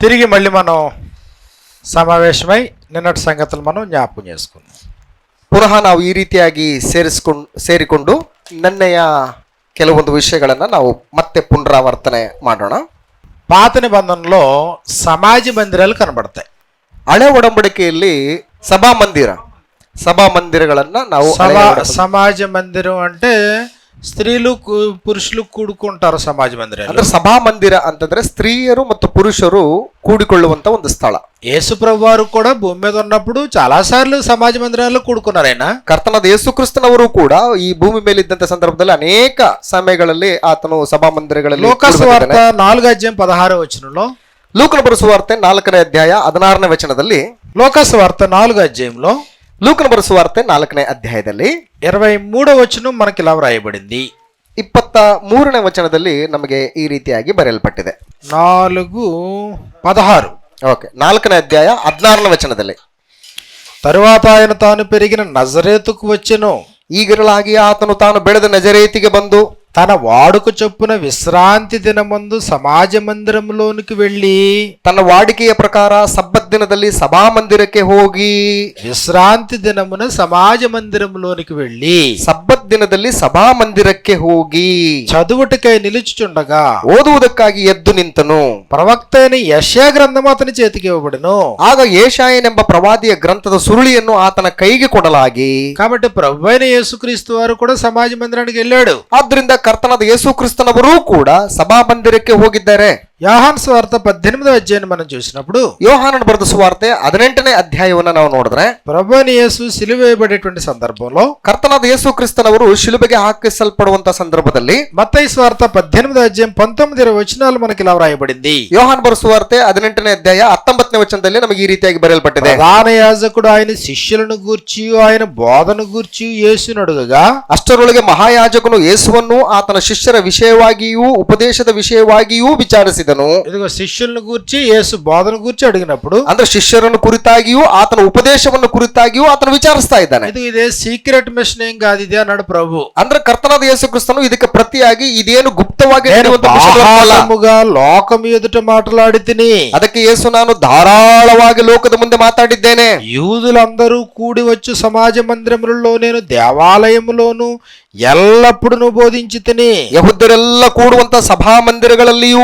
తిరిగి మళ్ళీ మనం సమావేశమై నిన్నటి సంగతులు మనం జ్ఞాపకం చేసుకుందాం ಪುನಃ ನಾವು ಈ ರೀತಿಯಾಗಿ ಸೇರಿಸ್ಕೊಂಡು ಸೇರಿಕೊಂಡು ನಿನ್ನೆಯ ಕೆಲವೊಂದು ವಿಷಯಗಳನ್ನು ನಾವು ಮತ್ತೆ ಪುನರಾವರ್ತನೆ ಮಾಡೋಣ పాత నిబంధనలో సమాజ మందిరాలు కనబడతాయి ಹಳೆ ಒಡಂಬಡಿಕೆಯಲ್ಲಿ ಸಭಾ ಮಂದಿರ ಸಭಾ ಮಂದಿರಗಳನ್ನ ನಾವು ಹಳೆಯ సభా ಒಡಂಬಡಿಕೆ- సమాజ మందిరం అంటే ಸ್ತ್ರೀಲು ಪುರುಷರು ಕೂಡಿಕೊಂಟಾರ ಸಮಾಜ ಮಂದಿರ ಅಂದ್ರೆ ಸಭಾ ಮಂದಿರ ಅಂತಂದ್ರೆ ಸ್ತ್ರೀಯರು ಮತ್ತು ಪುರುಷರು కూడికొళ్ళువంత ఉంది స్థల యేసుప్రభువారు కూడా భూమి మీద ఉన్నప్పుడు చాలా సార్లు సమాజ మందిరాల్లో కూడుకున్నారు ఆయన ಕರ್ತನಾದ ಯೇಸುಕ್ರಿಸ್ತನವರು ಕೂಡ ಈ ಭೂಮಿ ಮೇಲೆ ಇದ್ದಂತ ಸಂದರ್ಭದಲ್ಲಿ ಅನೇಕ ಸಮಯಗಳಲ್ಲಿ ಆತನು ಸಭಾ ಮಂದಿರಗಳಲ್ಲಿ ಲೋಕಸ್ವಾರ್ಥ ನಾಲ್ಕು ಅಧ್ಯಾಯ ಪದಹಾರ ವಚನలో ಲೂಕನ ಬರೆಸುವಾರ್ತೆ ನಾಲ್ಕನೇ ಅಧ್ಯಾಯ ಹದಿನಾರನೇ ವಚನದಲ್ಲಿ ಲೋಕಸ್ವಾರ್ಥ ನಾಲ್ಕು ಅಧ್ಯಾಯಂలో అధ్యాయంలో ಲೂಕನ ಬರೆಸುವಾರ್ತೆ ನಾಲ್ಕನೇ ಅಧ್ಯಾಯದಲ್ಲಿ ఇరవై మూడో వచనం మనకి ఇలా వ్రాయబడింది ಇಪ್ಪತ್ತ ಮೂರನೇ ವಚನದಲ್ಲಿ ನಮಗೆ ಈ ರೀತಿಯಾಗಿ ಬರೆಯಲ್ಪಟ್ಟಿದೆ నాలుగు పదహారు ಓಕೆ ನಾಲ್ಕನೇ ಅಧ್ಯಾಯ ಹದಿನಾರನೇ ವಚನದಲ್ಲಿ తరువాత ఆయన తాను పెరిగిన నజరేతుకు వచ్చెను ಈಗಿರಲಾಗಿ ಆತನು ತಾನು ಬೆಳೆದ ನಜರೇತಿಗೆ ಬಂದು తన వాడుక చొప్పున విశ్రాంతి దినమందు సమాజ మందిరంలోనికి వెళ్ళి ತನ್ನ ವಾಡಿಕೆಯ ಪ್ರಕಾರ ಸಬ್ಬತ್ ದಿನದಲ್ಲಿ ಸಭಾ ಮಂದಿರಕ್ಕೆ ಹೋಗಿ విశ్రాంతి దినమున సమాజ మందిరంలోనికి వెళ్ళి ಸಬ್ಬತ್ ದಿನದಲ್ಲಿ ಸಭಾ ಮಂದಿರಕ್ಕೆ ಹೋಗಿ చదువుటకై నిలుచుచుండగా ಓದುವುದಕ್ಕಾಗಿ ಎದ್ದು ನಿಂತನು ప్రవక్త అయిన యశ్యా గ్రంథం అతని చేతికి ఇవ్వబడును ಆಗ ಏಷಾಯನೆಂಬ ಪ್ರವಾದಿಯ ಗ್ರಂಥದ ಸುರುಳಿಯನ್ನು ಆತನ ಕೈಗೆ ಕೊಡಲಾಗಿ కాబట్టి ప్రభు అయిన యేసుక్రీస్తు వారు కూడా సమాజ మందిరానికి వెళ్ళాడు ಆದ್ರಿಂದ ಕರ್ತನಾದ ಯೇಸು ಕ್ರಿಸ್ತನವರೂ ಕೂಡ ಸಭಾ ಮಂದಿರಕ್ಕೆ ಹೋಗಿದ್ದಾರೆ. ಯೋಹಾನ್ ಸ್ವಾರ್ಥ ಪದ್ಧೆನಿಮದ ಅಧ್ಯಾಯನ మనం చూసినప్పుడు యోహాను బ్రత స్వార్తె ಹದಿನೆಂಟನೇ ಅಧ್ಯಾಯವನ್ನ ನಾವು ನೋಡಿದ್ರೆ ಪ್ರಭುವನ ಯೇಸು ಸಿಲುಬೆಯబడేటువంటి ಸಂದರ್ಭంలో ಕರ್ತನಾದ ಯೇಸು ಕ್ರಿಸ್ತನವರು ಶಿಲುಬೆಗೆ ಹಾಕಿಸಲ್ಪಡುವಂತ ಸಂದರ್ಭದಲ್ಲಿ మత్తయి స్వార్త 18వ అధ్యాయం 19 20 వచనాలు మనకి ఇలా వ్రాయబడింది యోహాన్ బ్రత స్వార్తె 18ನೇ ಅಧ್ಯಾಯ 19ನೇ ವಚನದಲ್ಲಿ ನಮಗೆ ಈ ರೀತಿಯಾಗಿ ಬರೆಯಲ್ಪಟ್ಟಿದೆ ప్రధాన యాజకుడు ఆయన శిష్యులను గూర్చియు ఆయన బోధన గూర్చియు ಯೇಸುವನ್ನು అడుగగా ಅಷ್ಟರೊಳಗೆ ಮಹಾಯಾಜಕನು ಯೇಸುವನ್ನು ಆತನ ಶಿಷ್ಯರ ವಿಷಯವಾಗಿಯೂ ಉಪದೇಶದ ವಿಷಯವಾಗಿಯೂ ವಿಚಾರಿಸಿದ ವಿಚಾರಿಸಿದನು ఇదిగో శిష్యులను గూర్చి యేసు బోధను గూర్చి అడిగినప్పుడు ಅಂದ್ರೆ ಶಿಷ್ಯರನ್ನು ಕುರಿತಾಗಿಯೂ ಆತನ ಉಪದೇಶವನ್ನು ಕುರಿತಾಗಿಯೂ ಆತನು ವಿಚಾರಿಸ್ತಾ ಇದ್ದಾನೆ ఇది ఇదే సీక్రెట్ మిషన్ ఏం కాదు ఇది అన్నాడు ప్రభు ಅಂದ್ರೆ ಕರ್ತನಾದ ಯೇಸು ಕ್ರಿಸ್ತನು ಇದಕ್ಕೆ ಪ್ರತಿಯಾಗಿ ಇದೇನು ಗುಪ್ತವಾಗಿ నేను ನಡೆಯುವಂತ ವಿಷಯವಲ್ಲ. బహుళముగా లోకం ఎదుట మాట్లాడి తిని ಅದಕ್ಕೆ ಯೇಸು ನಾನು ಧಾರಾಳವಾಗಿ ಲೋಕದ ಮುಂದೆ ಮಾತಾಡಿದ್ದೇನೆ యూదులందరూ కూడి వచ్చు సమాజ మందిరములలో నేను దేవాలయములోను ఎల్లప్పుడూ బోధించి తిని ಯಹುದ್ಯರೆಲ್ಲ ಕೂಡುವಂತ ಸಭಾ ಮಂದಿರಗಳಲ್ಲಿಯೂ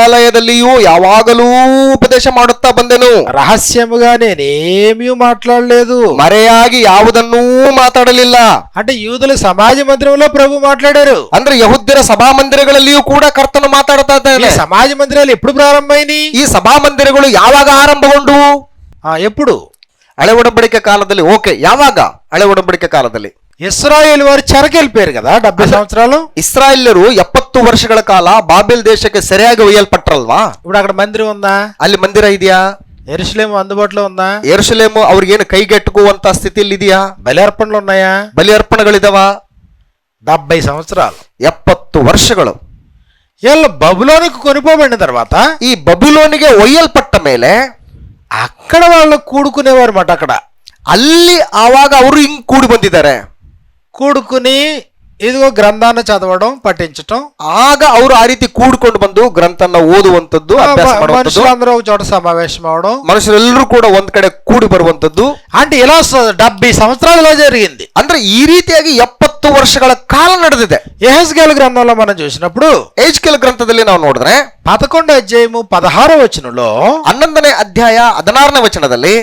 ದೇವಾಲಯದಲ್ಲಿಯೂ ಯಾವಾಗಲೂ ಉಪದೇಶ ಮಾಡುತ್ತಾ ಬಂದೆನು రహస్యముగా నేనేమీ మాట్లాడలేదు ಮರೆಯಾಗಿ ಯಾವುದನ್ನೂ ಮಾತಾಡಲಿಲ್ಲ అంటే యూదుల సమాజ మందిరంలో ప్రభు మాట్లాడారు ಅಂದ್ರೆ ಯಹುದ್ಯರ ಸಭಾ ಮಂದಿರಗಳಲ್ಲಿಯೂ ಕೂಡ ಕರ್ತನು ಮಾತಾಡ್ತಾ ఈ ಇದ್ದಾನೆ సమాజ మందిరాలు ఎప్పుడు ప్రారంభమైనాయి ಈ ಸಭಾ ಮಂದಿರಗಳು ಯಾವಾಗ ಆರಂಭಗೊಂಡವು ఆ, ఎప్పుడు ಹಳೆ ಒಡಂಬಡಿಕೆ ಕಾಲದಲ್ಲಿ ಓಕೆ ಯಾವಾಗ ಹಳೆ ಒಡಂಬಡಿಕೆ ಕಾಲದಲ್ಲಿ ఇస్రాయేల్ వారు చెరకెళ్ళిపోయారు కదా డెబ్బై సంవత్సరాలు ಇಸ್ರಾಯೇಲ್ಯರು ಎಪ್ಪತ್ತು ವರ್ಷಗಳ ಕಾಲ ಬಾಬೆಲ್ ದೇಶಕ್ಕೆ ಸರಿಯಾಗಿ ಒಯ್ಯಲ್ಪಟ್ರಲ್ವಾ ఇప్పుడు అక్కడ మందిరం ఉందా ಅಲ್ಲಿ ಮಂದಿರ ಇದೆಯಾ ఎరుసలేం అందుబాటులో ఉందా ಎರುಸಲೇಮು ಅವ್ರಿಗೇನು ಕೈಗೆಟುಕುವಂತ ಸ್ಥಿತಿಯಲ್ಲಿ ಇದೆಯಾ బలి అర్పణలు ఉన్నాయా ಬಲಿ ಅರ್ಪಣೆಗಳಿದಾವ డెబ్బై సంవత్సరాలు ಎಪ್ಪತ್ತು ವರ್ಷಗಳು వీళ్ళు బబులోనికి కొనిపోబడిన తర్వాత ಈ ಬಬುಲೋನಿಗೆ ಒಯ್ಯಲ್ಪಟ್ಟ ಮೇಲೆ అక్కడ వాళ్ళు కూడుకునేవారు మాట అక్కడ ಅಲ್ಲಿ ಆವಾಗ ಅವರು ಹಿಂಗ್ ಕೂಡಿ ಬಂದಿದ್ದಾರೆ ಕೂಡ್ಕುನಿ ಇದಿಗೋ ಗ್ರಂಥಾನ ಚದವಡ ಪಠಿಂಚಟಂ ಆಗ ಅವರು ಆ ರೀತಿ ಕೂಡ್ಕೊಂಡು ಬಂದು ಗ್ರಂಥನ ಓದುವಂತದ್ದು ಅಭ್ಯಾಸ ಮಾಡುವಂತದ್ದು మనుషులందరూ ఒక చోట సమావేశం అవడం ಮನುಷ್ಯರೆಲ್ಲರೂ ಕೂಡ ಒಂದ್ కడే ಕೂಡಿ ಬರುವಂತದ್ದು అంటే ఇలా స- డెబ్బై సంవత్సరాలలో జరిగింది ಅಂದ್ರೆ ಈ ರೀತಿಯಾಗಿ ಎಪ್ಪತ್ತು ವರ್ಷಗಳ ಕಾಲ ನಡೆದಿದೆ యహజ్గేల్ గ్రంథంలో మనం చూసినప్పుడు ಏಜ್ಕೆಲ್ ಗ್ರಂಥದಲ್ಲಿ ನಾವು ನೋಡಿದ್ರೆ పదకొండు అధ్యాయము పదహారో వచనంలో ಹನ್ನೊಂದನೇ ಅಧ್ಯಾಯ ಹದಿನಾರನೇ ವಚನದಲ್ಲಿ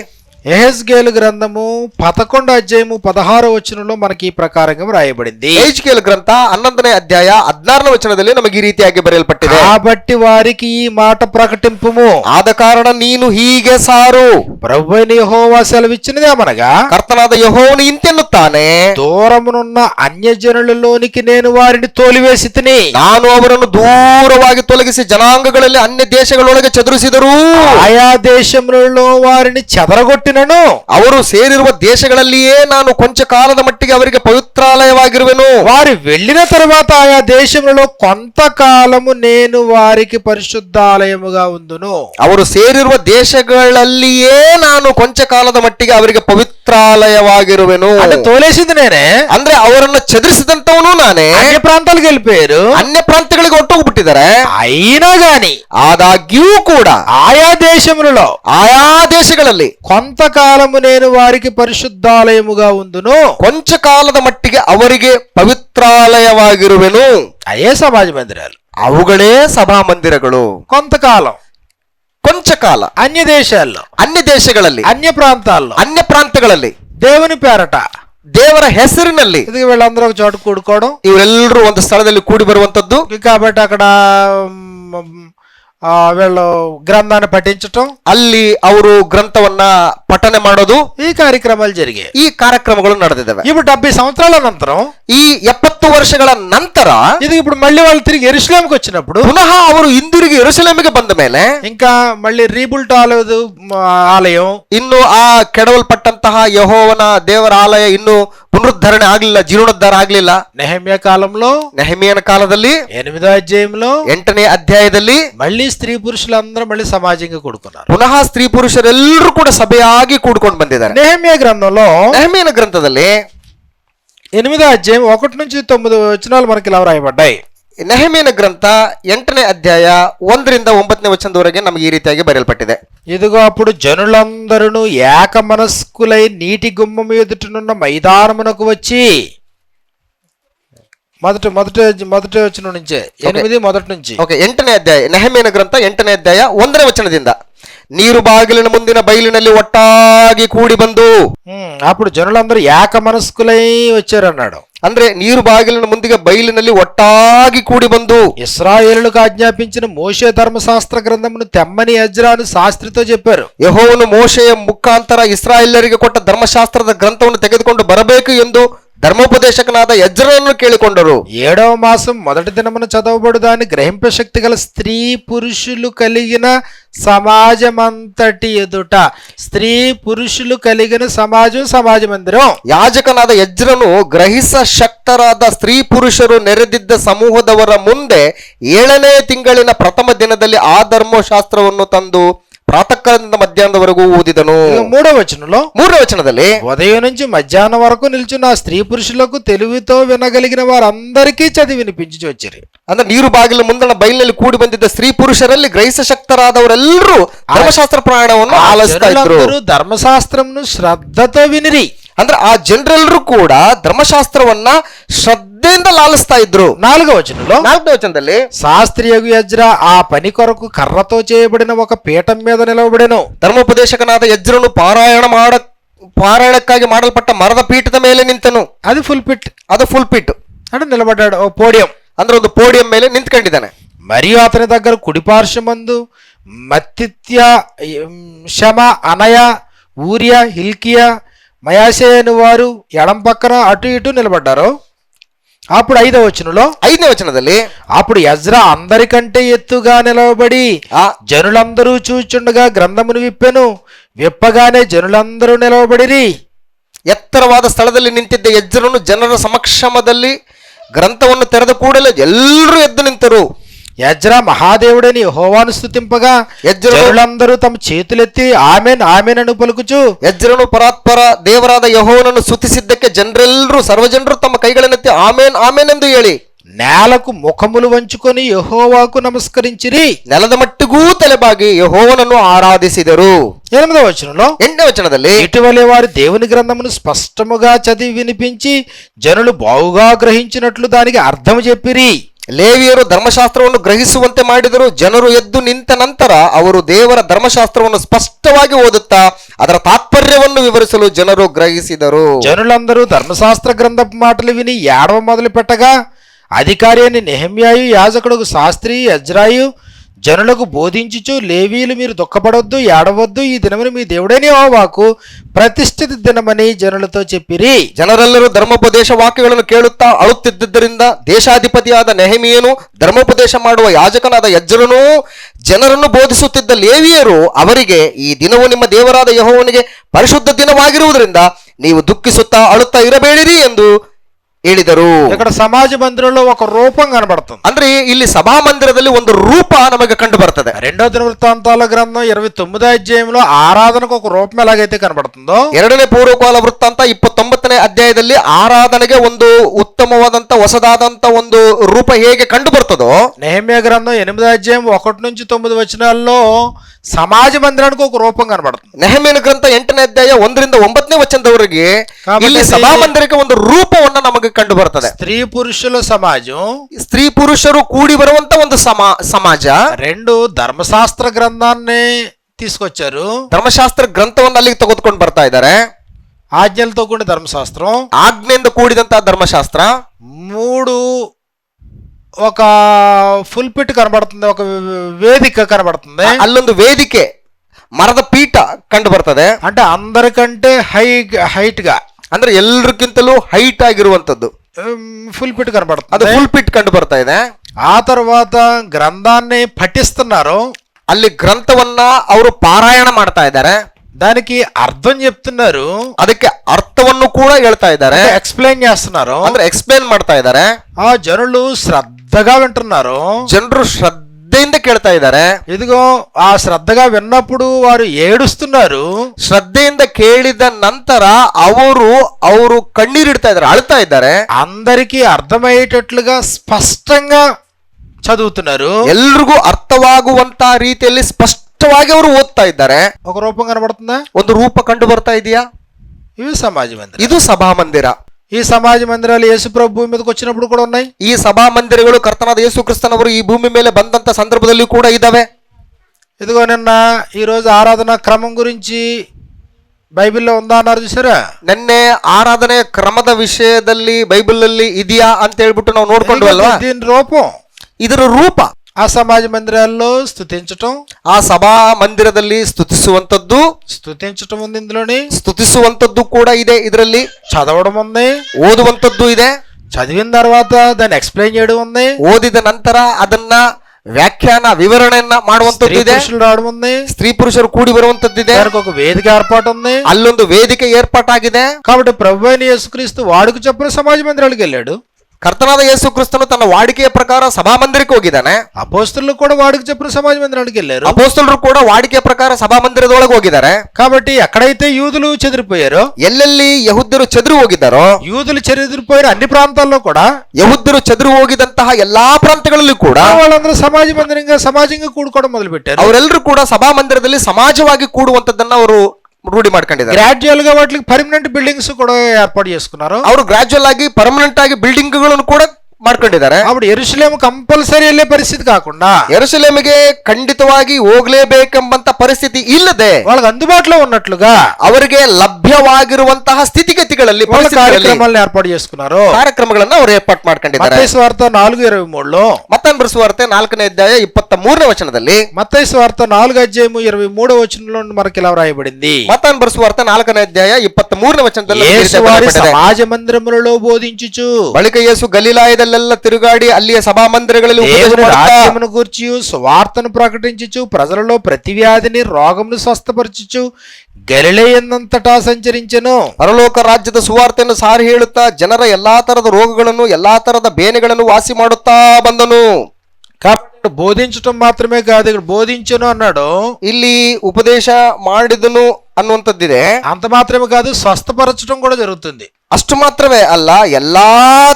ఎహెస్గేలు గ్రంథము పదకొండు అధ్యాయము పదహారో వచనంలో మనకి ఈ ప్రకారంగా వ్రాయబడింది ಏಜ್ಕೆಲ್ ಗ್ರಂಥ ಹನ್ನೊಂದನೇ ಅಧ್ಯಾಯ ಹದಿನಾರನೇ ವಚನದಲ್ಲಿ ನಮಗೆ ಈ ರೀತಿಯಾಗಿ ಬರೆಯಲ್ಪಟ್ಟಿದೆ కాబట్టి వారికి ఈ మాట ప్రకటింపుము ಆದ ಕಾರಣ ನೀನು ಹೀಗೆ ಸಾರು ప్రభు యెహోవా సెలవిచ్చినదేమనగా ಕರ್ತನಾದ ಯಹೋವನು ಇಂತೆನ್ನುತ್ತಾನೆ దూరమునున్న అన్యజనులలోనికి నేను వారిని తోలివేసి తిని ನಾನು ಅವರನ್ನು ದೂರವಾಗಿ ತೊಲಗಿಸಿ ಜನಾಂಗಗಳಲ್ಲಿ ಅನ್ಯ ದೇಶಗಳೊಳಗೆ ಚದುರಿಸಿದರು ఆయా దేశములలో వారిని చెదరగొట్టినను ಅವರು ಸೇರಿರುವ ದೇಶಗಳಲ್ಲಿಯೇ ನಾನು ಕೊಂಚ ಕಾಲದ ಮಟ್ಟಿಗೆ ಅವರಿಗೆ ಪವಿತ್ರಾಲಯವಾಗಿರುವೆನು వారు వెళ్ళిన తర్వాత ఆయా దేశములలో కొంతకాలము నేను వారికి పరిశుద్ధాలయముగా ఉందును ಅವರು ಸೇರಿರುವ ದೇಶಗಳಲ್ಲಿಯೇ ನಾನು ಕೊಂಚ ಕಾಲದ ಮಟ್ಟಿಗೆ ಅವರಿಗೆ ಪವಿತ್ರ ಪವಿತ್ರಾಲಯವಾಗಿರುವೆನು అంటే తోలేసింది నేనే ಅಂದ್ರೆ ಅವರನ್ನ ಚದುರಿಸಿದಂತವನು ನಾನೇ అన్య ప్రాంతాలకు వెళ్ళిపోయారు ಅನ್ಯ ಪ್ರಾಂತ್ಯಗಳಿಗೆ ಹೊಟ್ಟೋಗ್ಬಿಟ್ಟಿದ್ದಾರೆ అయినా గాని ಆದಾಗ್ಯೂ ಕೂಡ ఆయా దేశములలో ಆಯಾ ದೇಶಗಳಲ್ಲಿ కొంతకాలము నేను వారికి పరిశుద్ధాలయముగా ఉందును ಕೊಂಚ ಕಾಲದ ಮಟ್ಟಿಗೆ ಅವರಿಗೆ ಪವಿತ್ರಾಲಯವಾಗಿರುವೆನು అయ్యే సమాజ మందిరాలు ಅವುಗಳೇ ಸಭಾ ಮಂದಿರಗಳು కొంతకాలం ಕೊಂಚ ಕಾಲ. ಅನ್ಯ ದೇಶ ಅಲ್ಲ. ಅನ್ಯ ದೇಶಗಳಲ್ಲಿ. ಅನ್ಯ ಪ್ರಾಂತ ಅಲ್ಲ. ಅನ್ಯ ಪ್ರಾಂತಗಳಲ್ಲಿ. ದೇವನ ಪ್ಯಾರಟ. ದೇವರ ಹೆಸರಿನಲ್ಲಿ. ಜಾಡು ಕೂಡ ಇವರೆಲ್ಲರೂ ಒಂದು ಸ್ಥಳದಲ್ಲಿ ಕೂಡಿ ಬರುವಂತದ್ದು ಕಾಬಟ್ಟ ಕಡ ಗ್ರಂಥ ಪಠಿಸ ಅಲ್ಲಿ ಅವರು ಗ್ರಂಥವನ್ನ ಪಠನೆ ಮಾಡೋದು ಈ ಕಾರ್ಯಕ್ರಮದಲ್ಲಿ ಜರುಗಿ. ಈ ಕಾರ್ಯಕ್ರಮಗಳು ನಡೆದಿದ್ದಾವೆ. ಇವು ಡಬ್ಬಿ ಸಂವತ್ಸರ ನಂತರ ಈ ಎಪ್ಪತ್ತು ವರ್ಷಗಳ ನಂತರ ಇದು ಇಬ್ಬರು ಮಳ್ಳಿ ವಾಲ್ ತಿರುಗಿ ಎರುಸ್ಲಾಮ್ಗೆ ವಚ್ಚಿನಪ್ಪುಡು ಪುನಃ ಅವರು ಹಿಂದಿರುಗಿ ಎರುಸಲಾಮಿಗೆ ಬಂದ ಮೇಲೆ ಇಂಕಾ ಮಳ್ಳಿ ರೀಬುಲ್ಟ್ ಆಲಯದ ಆಲಯ ಇನ್ನು ಆ ಕೆಡವಲ್ಪಟ್ಟಂತಹ ಯಹೋವನ ದೇವರ ಆಲಯ ಇನ್ನು ಪುನರುದ್ಧರಣೆ ಆಗ್ಲಿಲ್ಲ ಜೀರ್ಣೋದ್ಧಾರ ಆಗ್ಲಿಲ್ಲ. ನೆಹಮಿಯ ಕಾಲಂಲೋ ನೆಹಮಿಯನ ಕಾಲದಲ್ಲಿ ಎನಿಮಿದೋ ಅಧ್ಯಾಯಂಲೋ ಎಂಟನೇ ಅಧ್ಯಾಯದಲ್ಲಿ ಮಳ್ಳಿ ಸ್ತ್ರೀ ಪುರುಷರಂದ್ರ ಮಳ್ಳಿ ಸಮಾಜಕ್ಕೆ ಕೊಡ್ಕೊಂಡಾರ. ಪುನಃ ಸ್ತ್ರೀ ಪುರುಷರೆಲ್ಲರೂ ಕೂಡ ಸಭೆಯ ಸಭೆಯಾಗಿ ಕೂಡ್ಕೊಂಡು ಬಂದಿದ್ದಾರೆ నెహమ్య గ్రంథంలో ನೆಹಮಿಯನ ಗ್ರಂಥದಲ್ಲಿ ఎనిమిదో అధ్యాయం ఒకటి నుంచి తొమ్మిది వచనాలు మనకి ఇలా రాయబడ్డాయి ನೆಹಮಿಯನ ಗ್ರಂಥ ಎಂಟನೇ ಅಧ್ಯಾಯ ಒಂದರಿಂದ ಒಂಬತ್ತನೇ ವಚನದವರೆಗೆ ನಮಗೆ ಈ ರೀತಿಯಾಗಿ ಬರೆಯಲ್ಪಟ್ಟಿದೆ ఇదిగో అప్పుడు జనులందరూ ఏక మనస్కులై నీటి గుమ్మం ఎదుటనున్న మైదానమునకు వచ్చి మొదట మొదట మొదట వచ్చిన నుంచే ఎనిమిది మొదటి నుంచి ಓಕೆ ಎಂಟನೇ ಅಧ್ಯಾಯ ನೆಹಮಿಯನ ಗ್ರಂಥ ಎಂಟನೇ ಅಧ್ಯಾಯ ಒಂದನೇ ವಚನದಿಂದ ನೀರು ಬಾಗಿಲಿನ ಮುಂದಿನ ಬಯಲಿನಲ್ಲಿ ಒಟ್ಟಾಗಿ ಕೂಡಿ ಬಂದು ఉమ్, అప్పుడు జనులందరూ ఏక మనస్కులై వచ్చారన్నాడు ಅಂದ್ರೆ ನೀರು ಬಾಗಿಲಿನ ಮುಂದಿಗೆ ಬಯಲಿನಲ್ಲಿ ಒಟ್ಟಾಗಿ ಕೂಡಿ ಬಂದು ఇస్రాయేలులకు ఆజ్ఞాపించిన మోషే ధర్మశాస్త్ర గ్రంథమును తెమ్మని అజ్రాను శాస్త్రితో చెప్పారు ಯಹೋವನು ಮೋಶೆಯ ಮುಖಾಂತರ ಇಸ್ರಾಯೇಲರಿಗೆ ಕೊಟ್ಟ ಧರ್ಮಶಾಸ್ತ್ರದ ಗ್ರಂಥವನ್ನು ತೆಗೆದುಕೊಂಡು ಬರಬೇಕು ಎಂದು ಧರ್ಮೋಪದೇಶಕನಾದ ಯಜ್ರನನ್ನು ಕೇಳಿಕೊಂಡರು ఏడవ మాసం మొదటి దినమున చదవబడు దాన్ని గ్రహింప శక్తి గల స్త్రీ పురుషులు కలిగిన సమాజమంతటి ఎదుట స్త్రీ పురుషులు కలిగిన సమాజం సమాజ మందిరం ಯಾಜಕನಾದ ಯಜ್ರನು ಗ್ರಹಿಸ ಶಕ್ತರಾದ ಸ್ತ್ರೀ ಪುರುಷರು ನೆರೆದಿದ್ದ ಸಮೂಹದವರ ಮುಂದೆ ಏಳನೇ ತಿಂಗಳಿನ ಪ್ರಥಮ ದಿನದಲ್ಲಿ ಆ ಧರ್ಮಶಾಸ್ತ್ರವನ್ನು ತಂದು ಪ್ರಾತಃಕಾಲದಿಂದ ಮಧ್ಯಾಹ್ನದವರೆಗೂ ಓದಿದನು ఇక మూడవ వచనంలో ಮೂರನೇ ವಚನದಲ್ಲಿ ఉదయం నుంచి మధ్యాహ్నం వరకు నిల్చున్న ఆ స్త్రీ పురుషులకు తెలివితో వినగలిగిన వారందరికీ చదివి వినిపించి వచ్చారు ಅಂದ್ರೆ ನೀರು ಬಾಗಿಲು ಮುಂದಣ ಬಯಲಿನಲ್ಲಿ ಕೂಡಿ ಬಂದಿದ್ದ ಸ್ತ್ರೀ ಪುರುಷರಲ್ಲಿ ಗ್ರಹಿಸ ಶಕ್ತರಾದವರೆಲ್ಲರೂ ಧರ್ಮಶಾಸ್ತ್ರ ಪ್ರಯಾಣವನ್ನು ಆಲಿಸ್ತಾ ಇದ್ರು జనులందరూ ధర్మశాస్త్రంను శ్రద్ధతో వినిరి ಅಂದ್ರೆ ಆ ಜನರೆಲ್ಲರೂ ಕೂಡ ಧರ್ಮಶಾಸ್ತ್ರವನ್ನ ಹೃದಯದಿಂದ ಲಾಲಿಸ್ತಾ ఇద్దరు. నాలుగో వచనంలో నాలుగో వచనం తల్లి శాస్త్రియగు యజ్ర ఆ పని కొరకు కర్రతో చేయబడిన ఒక పీఠం మీద నిలవబడెను. ಧರ್ಮೋಪದೇಶಕನಾದ ಯಜ್ರನು ಪಾರಾಯಣ పారాయణకాగి ಪಾರಾಯಣಕ್ಕಾಗಿ పట్ట మరద ಪೀಠದ మేలే నింతను. అది ఫుల్ పిట్ అది ఫుల్ పిట్ అంటే నిలబడ్డాడు ఓ పోడియం. ಅಂದ್ರೆ పోడియం ಪೋಡಿಯಂ నింతకండి తన మరియు అతని దగ్గర కుడిపార్శ్వమందు మత్తిత్య శమ అనయ ఊరియా హిల్కియా మయాసే అని వారు ఎడం పక్కన అటు ఇటు నిలబడ్డారు. అప్పుడు ఐదవ వచనంలో ಐದನೇ ವಚನದಲ್ಲಿ అప్పుడు యజ్రా అందరికంటే ఎత్తుగా నిలవబడి ಆ జనులందరూ చూచుండగా గ్రంథమును విప్పెను విప్పగానే జనులందరూ నిలవబడిరి ಎತ್ತರವಾದ ಸ್ಥಳದಲ್ಲಿ ನಿಂತಿದ್ದ ಯಜ್ರನು ಜನರ ಸಮಕ್ಷಮದಲ್ಲಿ ಗ್ರಂಥವನ್ನು ತೆರೆದ ಕೂಡಲೇ ಎಲ್ಲರೂ ಎದ್ದು ನಿಂತರು యజ్రా మహాదేవుడని యెహోవాను స్తుతింపగా యజ్రా- జనులందరూ తమ చేతులెత్తి ఆమెన్ ఆమెన్ అని పలుకుచు ಯಜ್ರನು ಪರಾತ್ಪರ ದೇವರಾದ ಯಹೋವನನ್ನು ಸ್ತುತಿಸಿದ್ದಕ್ಕೆ ಜನರೆಲ್ಲರೂ ಸರ್ವಜನರು ತಮ್ಮ ಕೈಗಳನ್ನೆತ್ತಿ ಆಮೇನ್ ಆಮೇನ್ ಎಂದು ಹೇಳಿ నేలకు ముఖములు వంచుకొని యెహోవాకు నమస్కరించిరి ನೆಲದ ಮಟ್ಟಿಗೂ ತಲೆಬಾಗಿ ಯಹೋವನನ್ನು ಆರಾಧಿಸಿದರು ఎనిమిదవ వచనంలో ಎಂಟನೇ ವಚನದಲ್ಲಿ ఇటీవలే వారి దేవుని గ్రంథమును స్పష్టముగా చదివి వినిపించి జనులు బావుగా గ్రహించినట్లు దానికి అర్థం చెప్పిరి ಲೇವಿಯರು ಧರ್ಮಶಾಸ್ತ್ರವನ್ನು ಗ್ರಹಿಸುವಂತೆ ಮಾಡಿದರು ಜನರು ಎದ್ದು ನಿಂತ ನಂತರ ಅವರು ದೇವರ ಧರ್ಮಶಾಸ್ತ್ರವನ್ನು ಸ್ಪಷ್ಟವಾಗಿ ಓದುತ್ತಾ ಅದರ ತಾತ್ಪರ್ಯವನ್ನು ವಿವರಿಸಲು ಜನರು ಗ್ರಹಿಸಿದರು జనులందరూ ధర్మశాస్త్ర గ్రంథపు మాటలు విని ఏడవ మొదలు పెట్టగా అధికారి అని నెహమ్యాయు యాజకుడుకు శాస్త్రి అజ్రాయు జనులకు బోధించుచు లేవీలు మీరు దుఃఖపడొద్దు ఏడవద్దు ఈ దినమును మీ దేవుడైన యెహోవాకు ప్రతిష్ఠిత దినమని జనులతో చెప్పిరి ಜನರೆಲ್ಲರೂ ಧರ್ಮೋಪದೇಶ ವಾಕ್ಯಗಳನ್ನು ಕೇಳುತ್ತಾ ಅಳುತ್ತಿದ್ದರಿಂದ ದೇಶಾಧಿಪತಿಯಾದ ನೆಹಮಿಯನು ಧರ್ಮೋಪದೇಶ ಮಾಡುವ ಯಾಜಕನಾದ ಯಜ್ಜರನು ಜನರನ್ನು ಬೋಧಿಸುತ್ತಿದ್ದ ಲೇವಿಯರು ಅವರಿಗೆ ಈ ದಿನವು ನಿಮ್ಮ ದೇವರಾದ ಯಹೋವನಿಗೆ ಪರಿಶುದ್ಧ ದಿನವಾಗಿರುವುದರಿಂದ ನೀವು ದುಃಖಿಸುತ್ತಾ ಅಳುತ್ತಾ ಇರಬೇಡಿರಿ ಎಂದು ಹೇಳಿದರು ఇక్కడ సమాజ మందిరంలో ఒక రూపం కనబడుతుంది ಅಂದ್ರೆ ಇಲ್ಲಿ ಸಭಾ ಮಂದಿರದಲ್ಲಿ ಒಂದು ರೂಪ ನಮಗೆ ಕಂಡು ಬರ್ತದೆ రెండో దినవృత్తాంతాల గ్రంథం ఇరవై తొమ్మిదో అధ్యాయంలో ఆరాధనకు ఒక రూపం ఎలాగైతే కనబడుతుందో ಎರಡನೇ ಪೂರ್ವಕಾಲ ವೃತ್ತಾಂತ ಇಪ್ಪತ್ತೊಂಬತ್ತನೇ ಅಧ್ಯಾಯದಲ್ಲಿ ಆರಾಧನೆಗೆ ಒಂದು ಉತ್ತಮವಾದಂತ ಹೊಸದಾದಂತ ಒಂದು ರೂಪ ಹೇಗೆ ಕಂಡು ಬರ್ತದೋ నెహమ్యా గ్రంథం ఎనిమిదో అధ్యాయం ఒకటి నుంచి తొమ్మిది వచనాల్లో సమాజ మందిరానికి ఒక రూపం కనబడుతుంది ನೆಹಮೇನ ಗ್ರಂಥ ಎಂಟನೇ ಅಧ್ಯಾಯ ಒಂದರಿಂದ ಒಂಬತ್ತನೇ ವಚನದವರೆಗೆ ಇಲ್ಲಿ కాబట్టి ಸಭಾ ಮಂದಿರಕ್ಕೆ ಒಂದು ರೂಪವನ್ನ ನಮಗೆ ಕಂಡು ಬರ್ತದೆ స్త్రీ పురుషుల సమాజం ಸ್ತ್ರೀ ಪುರುಷರು ಕೂಡಿ ಬರುವಂತ ಒಂದು ಸಮಾ ಸಮಾಜ రెండు ధర్మశాస్త్ర గ్రంథాన్ని తీసుకొచ్చారు ಧರ್ಮಶಾಸ್ತ್ರ ಗ್ರಂಥವನ್ನು ಅಲ್ಲಿಗೆ ತೆಗೆದುಕೊಂಡು ಬರ್ತಾ ಇದ್ದಾರೆ ఆజ్ఞలతో కూడిన ధర్మశాస్త్రం ಆಜ್ಞೆಯಿಂದ ಕೂಡಿದಂತ ಧರ್ಮಶಾಸ್ತ್ರ మూడు ఒక ఫుల్ పిట్ కనబడుతుంది ఒక వేదిక కనబడుతుంది ಅಲ್ಲೊಂದು ವೇದಿಕೆ ಮರದ ಪೀಠ ಕಂಡು ಬರ್ತದೆ అంటే అందరికంటే హై హైట్ గా ಅಂದ್ರೆ ಎಲ್ರಿಗಿಂತಲೂ ಹೈಟ್ ಆಗಿರುವಂತದ್ದು ఫుల్ పిట్ ಅದು కనబడుతుంది ಫುಲ್ ಪಿಟ್ ಕಂಡು ಬರ್ತಾ ಇದೆ ఆ తర్వాత గ్రంథాన్ని పఠిస్తున్నారు ಅಲ್ಲಿ ಗ್ರಂಥವನ್ನ ಅವರು ಪಾರಾಯಣ ಮಾಡ್ತಾ ಇದ್ದಾರೆ దానికి అర్థం చెప్తున్నారు ಅದಕ್ಕೆ ಅರ್ಥವನ್ನು ಕೂಡ ಹೇಳ್ತಾ ಇದ್ದಾರೆ ఎక్స్ప్లెయిన్ చేస్తున్నారు ಅಂದ್ರೆ ಎಕ್ಸ್ಪ್ಲೇನ್ ಮಾಡ್ತಾ ಇದ್ದಾರೆ ఆ జనులు శ్రద్ధగా వింటున్నారు ಜನರು ಶ್ರದ್ಧೆಯಿಂದ ಕೇಳ್ತಾ ಇದ್ದಾರೆ ఇదిగో ఆ శ్రద్ధగా విన్నప్పుడు వారు ఏడుస్తున్నారు ಶ್ರದ್ಧೆಯಿಂದ ಕೇಳಿದ ನಂತರ ಅವರು ಅವರು ಕಣ್ಣೀರಿಡ್ತಾ ಇದ್ದಾರೆ ಅಳ್ತಾ ಇದ್ದಾರೆ అందరికీ అర్థమయ్యేటట్లుగా స్పష్టంగా చదువుతున్నారు ಎಲ್ರಿಗೂ ಅರ್ಥವಾಗುವಂತ ರೀತಿಯಲ್ಲಿ ಸ್ಪಷ್ಟವಾಗಿ ಅವರು ಓದ್ತಾ ಇದ್ದಾರೆ ఒక రూపం కనబడుతుందా ಒಂದು ರೂಪ ಕಂಡು ಬರ್ತಾ ಇದೆಯಾ ఇవి సమాజ మందిరం ಇದು ಸಭಾ ಮಂದಿರ ఈ సమాజ మందిరాలు యేసుప్రభు భూమి మీదకి వచ్చినప్పుడు కూడా ఉన్నాయి ಈ ಸಭಾ ಮಂದಿರಗಳು ಕರ್ತನಾದ ಯೇಸು ಕ್ರಿಸ್ತನವರು ಈ ಭೂಮಿ ಮೇಲೆ ಬಂದಂತ ಸಂದರ್ಭದಲ್ಲಿ ಕೂಡ ಇದಾವೆ ఇదిగో నిన్న ఈ రోజు ఆరాధన క్రమం గురించి బైబిల్లో ఉందా అన్నారు చూసారా ನಿನ್ನೆ ಆರಾಧನೆಯ ಕ್ರಮದ ವಿಷಯದಲ್ಲಿ ಬೈಬಲ್ ಅಲ್ಲಿ ಇದೆಯಾ ಅಂತ ಹೇಳ್ಬಿಟ್ಟು ನಾವು ನೋಡ್ಕೊಂಡು ಅಲ್ವಾ ఇదిగో దీని రూపం ಇದರ ರೂಪ ఆ సమాజ మందిరాల్లో స్థుతించటం ಆ సభಾ ಮಂದಿರದಲ್ಲಿ ಸ್ತುತಿಸುವಂತದ್ದು స్థుతించటం ఉంది ఇందులోని ಸ್ತುತಿಸುವಂತದ್ದು ಕೂಡ ಇದೆ ಇದರಲ್ಲಿ చదవడం ఉంది ಓದುವಂತದ್ದು ಇದೆ చదివిన తర్వాత దాన్ని ఎక్స్ప్లెయిన్ చేయడం ఉంది ಓದಿದ ನಂತರ ಅದನ್ನ ವ್ಯಾಖ್ಯಾನ ವಿವರಣೆಯನ್ನ స్త్రీ ಮಾಡುವಂತದ್ದು ಇದೆ పురుషులు రావడం ఉంది ಸ್ತ್ರೀ ಪುರುಷರು ಕೂಡಿ ಬರುವಂತದ್ದಿದೆ దానికి ఒక వేదిక ఏర్పాటు ఉంది ಅಲ್ಲೊಂದು ವೇದಿಕೆ ಏರ್ಪಾಟಾಗಿದೆ కాబట్టి ప్రభు అయిన యేసుక్రీస్తు వాడుకు చెప్పిన సమాజ మందిరాలకు వెళ్ళాడు ಕರ್ತನಾದ ಯೇಸು ಕ್ರಿಸ್ತನು ತನ್ನ ವಾಡಿಕೆಯ ಪ್ರಕಾರ ಸಭಾ ಮಂದಿರಕ್ಕೆ ಹೋಗಿದ್ದಾನೆ అపోస్తులు కూడా వాడికి చెప్పిన సమాజ మందిరానికి వెళ్ళారు ಅಪೋಸ್ತಲರು ಕೂಡ ವಾಡಿಕೆಯ ಪ್ರಕಾರ ಸಭಾ ಮಂದಿರದೊಳಗೆ ಹೋಗಿದ್ದಾರೆ కాబట్టి ఎక్కడైతే యూదులు చెదిరిపోయారో ಎಲ್ಲೆಲ್ಲಿ ಯಹುದ್ಯರು ಚದುರು ಹೋಗಿದ್ದಾರೋ యూదులు చెదిరిపోయిన అన్ని ప్రాంతాల్లో కూడా ಯಹುದ್ಯರು ಚದುರು ಹೋಗಿದಂತಹ ಎಲ್ಲಾ ಪ್ರಾಂತಗಳಲ್ಲಿ ಕೂಡ వాళ్ళందరూ సమాజ మందిరంగా సమాజంగా కూడుకోవడం మొదలు పెట్టారు ಅವರೆಲ್ಲರೂ ಕೂಡ ಸಭಾ ಮಂದಿರದಲ್ಲಿ ಸಮಾಜವಾಗಿ ಕೂಡುವಂತದ್ದನ್ನ ಅವರು ರೂಢಿ ಮಾಡ್ಕೊಂಡಿದ್ದಾರೆ గ్రాడ్యువల్ గా వాటికి పర్మనెంట్ బిల్డింగ్స్ కూడా ఏర్పాటు చేసుకున్నారు ಅವರು ಗ್ರಾಜುವಲ್ ಆಗಿ ಪರ್ಮನೆಂಟ್ ಆಗಿ ಬಿಲ್ಡಿಂಗ್ಗಳನ್ನು ಕೂಡ ಮಾಡ್ಕೊಂಡಿದ್ದಾರೆ అప్పుడు ఎరుసలేము కంపల్సరీ వెళ్ళే పరిస్థితి కాకుండా ಯೆರೂಸಲೇಮಿಗೆ ಖಂಡಿತವಾಗಿ ಹೋಗ್ಲೇಬೇಕೆಂಬಂತ ಪರಿಸ್ಥಿತಿ ಇಲ್ಲದೆ వాళ్ళకి అందుబాటులో ఉన్నట్లుగా ಅವರಿಗೆ ಲಭ್ಯವಾಗಿರುವಂತಹ ಸ್ಥಿತಿಗತಿಗಳಲ್ಲಿ వాళ్ళ ಪರಿಸ್ಥಿತಿಗಳಲ್ಲಿ కార్యక్రమాలను ఏర్పాటు చేసుకున్నారు ಕಾರ್ಯಕ್ರಮಗಳನ್ನ ಅವರು ಏರ್ಪಾಟ್ ಮಾಡ್ಕೊಂಡಿದ್ದಾರೆ మత్తయి వార్త నాలుగు ఇరవై మూడులో ಮತ್ತನ್ ಬರೆಸುವಾರ್ತೆ ನಾಲ್ಕನೇ ಅಧ್ಯಾಯ ಇಪ್ಪತ್ತ ಮೂರನೇ ವಚನದಲ್ಲಿ మత్తయి వార్త నాలుగు అధ్యాయము ఇరవై మూడో వచనంలో మనకి ఇలా వ్రాయబడింది ಮತ್ತನ್ ಬರೆಸುವಾರ್ತೆ ನಾಲ್ಕನೇ ಅಧ್ಯಾಯ ಇಪ್ಪತ್ತ ಮೂರನೇ ವಚನದಲ್ಲಿ ಈ ರೀತಿ యేసు వారి ಬರೆಯಲ್ಪಟ್ಟಿದೆ. సమాజ మందిరములలో బోధించుచు ಬಳಿಕ ಯೇಸು ಗಲೀಲಾಯದಲ್ಲೆಲ್ಲ ತಿರುಗಾಡಿ ಅಲ್ಲಿಯ ಸಭಾ ಮಂದಿರಗಳಲ್ಲಿ ಉಪದೇಶ దేవుని ಮಾಡುತ್ತಾ రాజ్యమును గూర్చి స్వార్థను ప్రకటించుచు ప్రజలలో ప్రతి వ్యాధిని రోగమును స్వస్థపరచుచు గలిలేయందంతటా సంచరించెను ಪರಲೋಕ ರಾಜ್ಯದ ಸುವಾರ್ತೆಯನ್ನು ಸಾರಿ ಹೇಳುತ್ತಾ ಜನರ ಎಲ್ಲಾ ತರದ ರೋಗಗಳನ್ನು ಎಲ್ಲಾ ತರದ ಬೇನೆಗಳನ್ನು ವಾಸಿ ಮಾಡುತ್ತಾ ಬಂದನು కాబట్టి బోధించటం మాత్రమే కాదు ఇక్కడ బోధించను అన్నాడు ಇಲ್ಲಿ ಉಪದೇಶ ಮಾಡಿದನು ಅನ್ನುವಂಥದ್ದಿದೆ అంత మాత్రమే కాదు స్వస్థపరచడం కూడా జరుగుతుంది ಅಷ್ಟು ಮಾತ್ರವೇ ಅಲ್ಲ ಎಲ್ಲಾ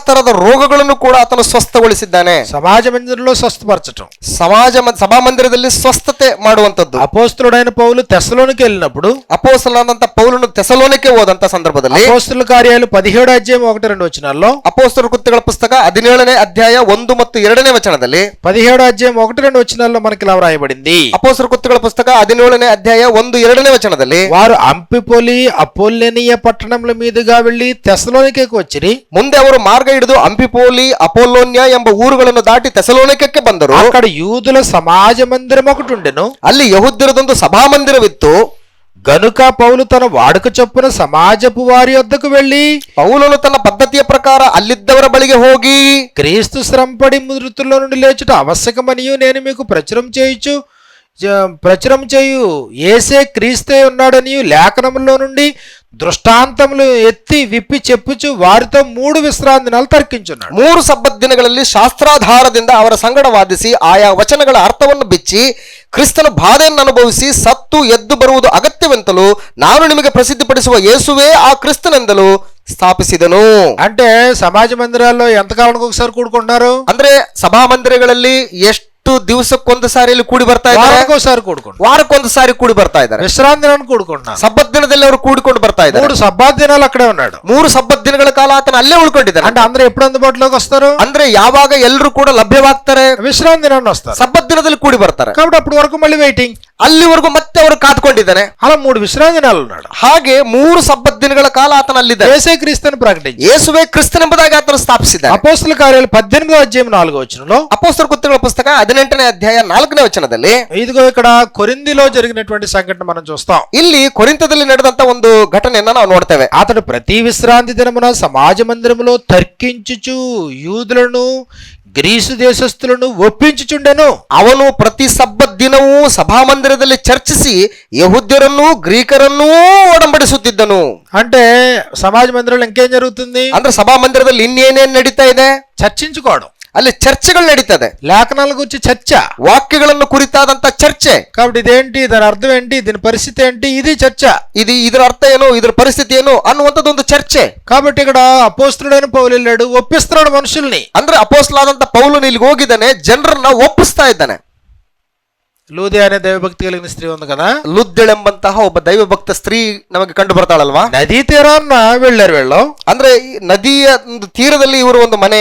ತರದ ರೋಗಗಳನ್ನು ಕೂಡ ಆತನು ಸ್ವಸ್ಥಗೊಳಿಸಿದ್ದಾನೆ సమాజ మందిరంలో స్వస్థపరచటం ಸಮಾಜ ಮ- ಸಭಾ ಮಂದಿರದಲ್ಲಿ ಸ್ವಸ್ಥತೆ ಮಾಡುವಂತದ್ದು అపోస్తుడైన పౌలు తెస్సలోనికి వెళ్ళినప్పుడు ಅಪೋಸ್ತಲನಾದಂತ ಪೌಲನು ತೆಸಲೋನಿಕೆ ಹೋದಂತ ಸಂದರ್ಭದಲ್ಲಿ అపోస్తుల కార్యాలు పదిహేడు అధ్యాయం ఒకటి రెండు వచనాల్లో ಅಪೋಸ್ತಲ ಕೃತ್ಯಗಳ ಪುಸ್ತಕ ಹದಿನೇಳನೇ ಅಧ್ಯಾಯ ಒಂದು ಮತ್ತು ಎರಡನೇ ವಚನದಲ್ಲಿ పదిహేడు అధ్యాయం ఒకటి రెండు వచనాల్లో మనకి ఇలా వ్రాయబడింది ಅಪೋಸ್ತಲ ಕೃತ್ಯಗಳ ಪುಸ್ತಕ ಹದಿನೇಳನೇ ಅಧ್ಯಾಯ ಒಂದು ಎರಡನೇ ವಚನದಲ್ಲಿ వారు అంపిపొలి అపోల్లెనీయ పట్టణముల మీదుగా వెళ్లి తెస్సలోనికి వచ్చిరి ಮುಂದೆ ಅವರು ಮಾರ್ಗ ಹಿಡಿದು ಅಂಪಿಪೋಲಿ ಅಪೋಲೋನ್ಯ ಎಂಬ ಊರುಗಳನ್ನು ದಾಟಿ ತೆಸಲೋನಿಕಕ್ಕೆ ಬಂದರು అక్కడ యూదుల సమాజ మందిరం ఒకటి ఉండెను ಅಲ್ಲಿ ಯಹುದ್ಯರದೊಂದು ಸಭಾ ಮಂದಿರವಿತ್ತು గనుక పౌలు తన వాడుక చొప్పున సమాజపు వారి వద్దకు వెళ్లి ಪೌಲನು ತನ್ನ ಪದ್ಧತಿಯ ಪ್ರಕಾರ ಅಲ್ಲಿದ್ದವರ ಬಳಿಗೆ ಹೋಗಿ క్రీస్తు శ్రమపడి మృతుల్లో నుండి లేచుట ఆవశ్యకమనియు నేను మీకు ప్రచురం చేయుచు జ- ప్రచురం చేయు ఏసే క్రీస్తే ఉన్నాడనియు లేఖనములో నుండి దృష్టాంతములు ఎత్తి విప్పి చెప్పుచు వారితో మూడు విశ్రాంతి దినాలు తర్కించున్నాడు ಮೂರು ಸಬ್ಬತ್ ದಿನಗಳಲ್ಲಿ ಶಾಸ್ತ್ರಾಧಾರದಿಂದ ಅವರ ಸಂಗಡ ವಾದಿಸಿ ಆಯಾ ವಚನಗಳ ಅರ್ಥವನ್ನು ಬಿಚ್ಚಿ ಕ್ರಿಸ್ತನ ಬಾಧೆಯನ್ನು ಅನುಭವಿಸಿ ಸತ್ತು ಎದ್ದು ಬರುವುದು ಅಗತ್ಯವೆಂತಲೂ ನಾನು ನಿಮಗೆ ಪ್ರಸಿದ್ಧಿಪಡಿಸುವ ಯೇಸುವೇ ಆ ಕ್ರಿಸ್ತನೆಂದಲೂ ಸ್ಥಾಪಿಸಿದನು అంటే సమాజ మందిరాల్లో ఎంతకాలానికి ఒకసారి కూడుకుంటున్నారు ಅಂದ್ರೆ ಸಭಾ ಮಂದಿರಗಳಲ್ಲಿ ಎಷ್ಟು ದಿವಸಕ್ಕೊಂದು ಸಾರಿ ಇಲ್ಲಿ ಕೂಡಿ ಬರ್ತಾ ಇದ್ದಾರೆ వారానికి ఒకసారి కూడుకుంటారు ವಾರಕ್ಕೊಂದು ಸಾರಿ ಕೂಡಿ ಬರ್ತಾ ಇದ್ದಾರೆ విశ్రాంతి దినాన్ని కూడుకుంటున్నారు ಸಬ್ಬತ್ ದಿನದಲ್ಲಿ ಅವರು ಕೂಡಿಕೊಂಡು ಬರ್ತಾ ಇದ್ದಾರೆ మూడు సబ్బాత్ దినాలు అక్కడే ఉన్నాడు ಮೂರು ಸಬ್ಬತ್ ದಿನಗಳ ಕಾಲ ಆತನ ಅಲ್ಲೇ ಉಳ್ಕೊಂಡಿದ್ದಾನೆ అంటే అందరూ ఎప్పుడు అందుబాటులోకి వస్తారు ಅಂದ್ರೆ ಯಾವಾಗ ಎಲ್ಲರೂ ಕೂಡ ಲಭ್ಯವಾಗ್ತಾರೆ విశ్రాంతి దినాన్ని వస్తారు ಸಬ್ಬತ್ ದಿನದಲ್ಲಿ ಕೂಡಿ ಬರ್ತಾರೆ కాబట్టి అప్పటి వరకు మళ్ళీ వెయిటింగ్ ಅಲ್ಲಿವರೆಗೂ ಮತ್ತೆ ಅವರು ಕಾದ್ಕೊಂಡಿದ್ದಾನೆ అలా మూడు విశ్రాంతి దినాలు ఉన్నాడు ಹಾಗೆ ಮೂರು ಸಬ್ಬತ್ ದಿನಗಳ ಕಾಲ ಆತನ ಅಲ್ಲಿದ್ದಾನೆ ఏసే క్రీస్తుని ప్రకటించి ಯೇಸುವೆ ಕ್ರಿಸ್ತನೆಂಬುದಾಗಿ ಆತನು ಸ್ಥಾಪಿಸಿದ್ದಾನೆ అపోస్తుల కార్యాలు పద్దెనిమిదో అధ్యాయం నాలుగో వచనంలో ಅಪೋಸ್ತರ ಕೃತ್ಯಗಳ ಪುಸ್ತಕ ಹದಿನೆಂಟನೇ ಅಧ್ಯಾಯ ನಾಲ್ಕನೇ ವಚನದಲ್ಲಿ ఇదిగో ఇక్కడ కొరిందిలో జరిగినటువంటి సంఘటన మనం చూస్తాం ಇಲ್ಲಿ ಕೊರಿಂತದಲ್ಲಿ ನಡೆದಂತ ಒಂದು ಘಟನೆಯನ್ನ ನಾವು ನೋಡ್ತೇವೆ అతడు ప్రతి విశ్రాంతి దినమున సమాజ మందిరములో తర్కించుచు యూదులను గ్రీసు దేశస్థులను ఒప్పించుచుండెను ಅವನು ಪ್ರತಿ ಸಬ್ಬತ್ ದಿನವೂ ಸಭಾಮಂದಿರದಲ್ಲಿ ಚರ್ಚಿಸಿ ಯಹುದ್ಯರನ್ನೂ ಗ್ರೀಕರನ್ನೂ ಒಡಂಬಡಿಸುತ್ತಿದ್ದನು అంటే సమాజ మందిరంలో ఇంకేం జరుగుతుంది ಅಂದ್ರೆ ಸಭಾಮಂದಿರದಲ್ಲಿ ಇನ್ನೇನೇನ್ ನಡೀತಾ ಇದೆ చర్చించుకోవడం ಅಲ್ಲಿ ಚರ್ಚೆಗಳು ನಡೀತದೆ లేఖనాల గురించి చర్చ ವಾಕ್ಯಗಳನ್ನು ಕುರಿತಾದಂತ ಚರ್ಚೆ కాబట్టి ఇదేంటి దాని అర్థం ఏంటి దీని పరిస్థితి ఏంటి ఇది చర్చ ಇದು ಇದರ ಅರ್ಥ ಏನು ಇದರ ಪರಿಸ್ಥಿತಿ ಏನು ಅನ್ನುವಂಥದ್ದು ಒಂದು ಚರ್ಚೆ కాబట్టి ఇక్కడ అపోస్తుడైన పౌలు వెళ్ళాడు ఒప్పిస్తున్నాడు మనుషుల్ని ಅಂದ್ರೆ ಅಪೋಸ್ಲಾದಂತ ಪೌಲನು ಇಲ್ಲಿಗೆ ಹೋಗಿದ್ದಾನೆ ಜನರನ್ನ ಒಪ್ಪಿಸ್ತಾ ಇದ್ದಾನೆ లూది అనే దైవభక్తి కలిగిన స్త్రీ ఉంది కదా ಲುದ್ದೆಳೆಂಬಂತಹ ಒಬ್ಬ ದೈವ ಭಕ್ತ ಸ್ತ್ರೀ ನಮಗೆ ಕಂಡು ಬರ್ತಾಳಲ್ವಾ నదీ తీరాన్న వెళ్ళారు వీళ్ళు ಅಂದ್ರೆ ಈ ನದಿಯ ಒಂದು ತೀರದಲ್ಲಿ ಇವರು ಒಂದು ಮನೆ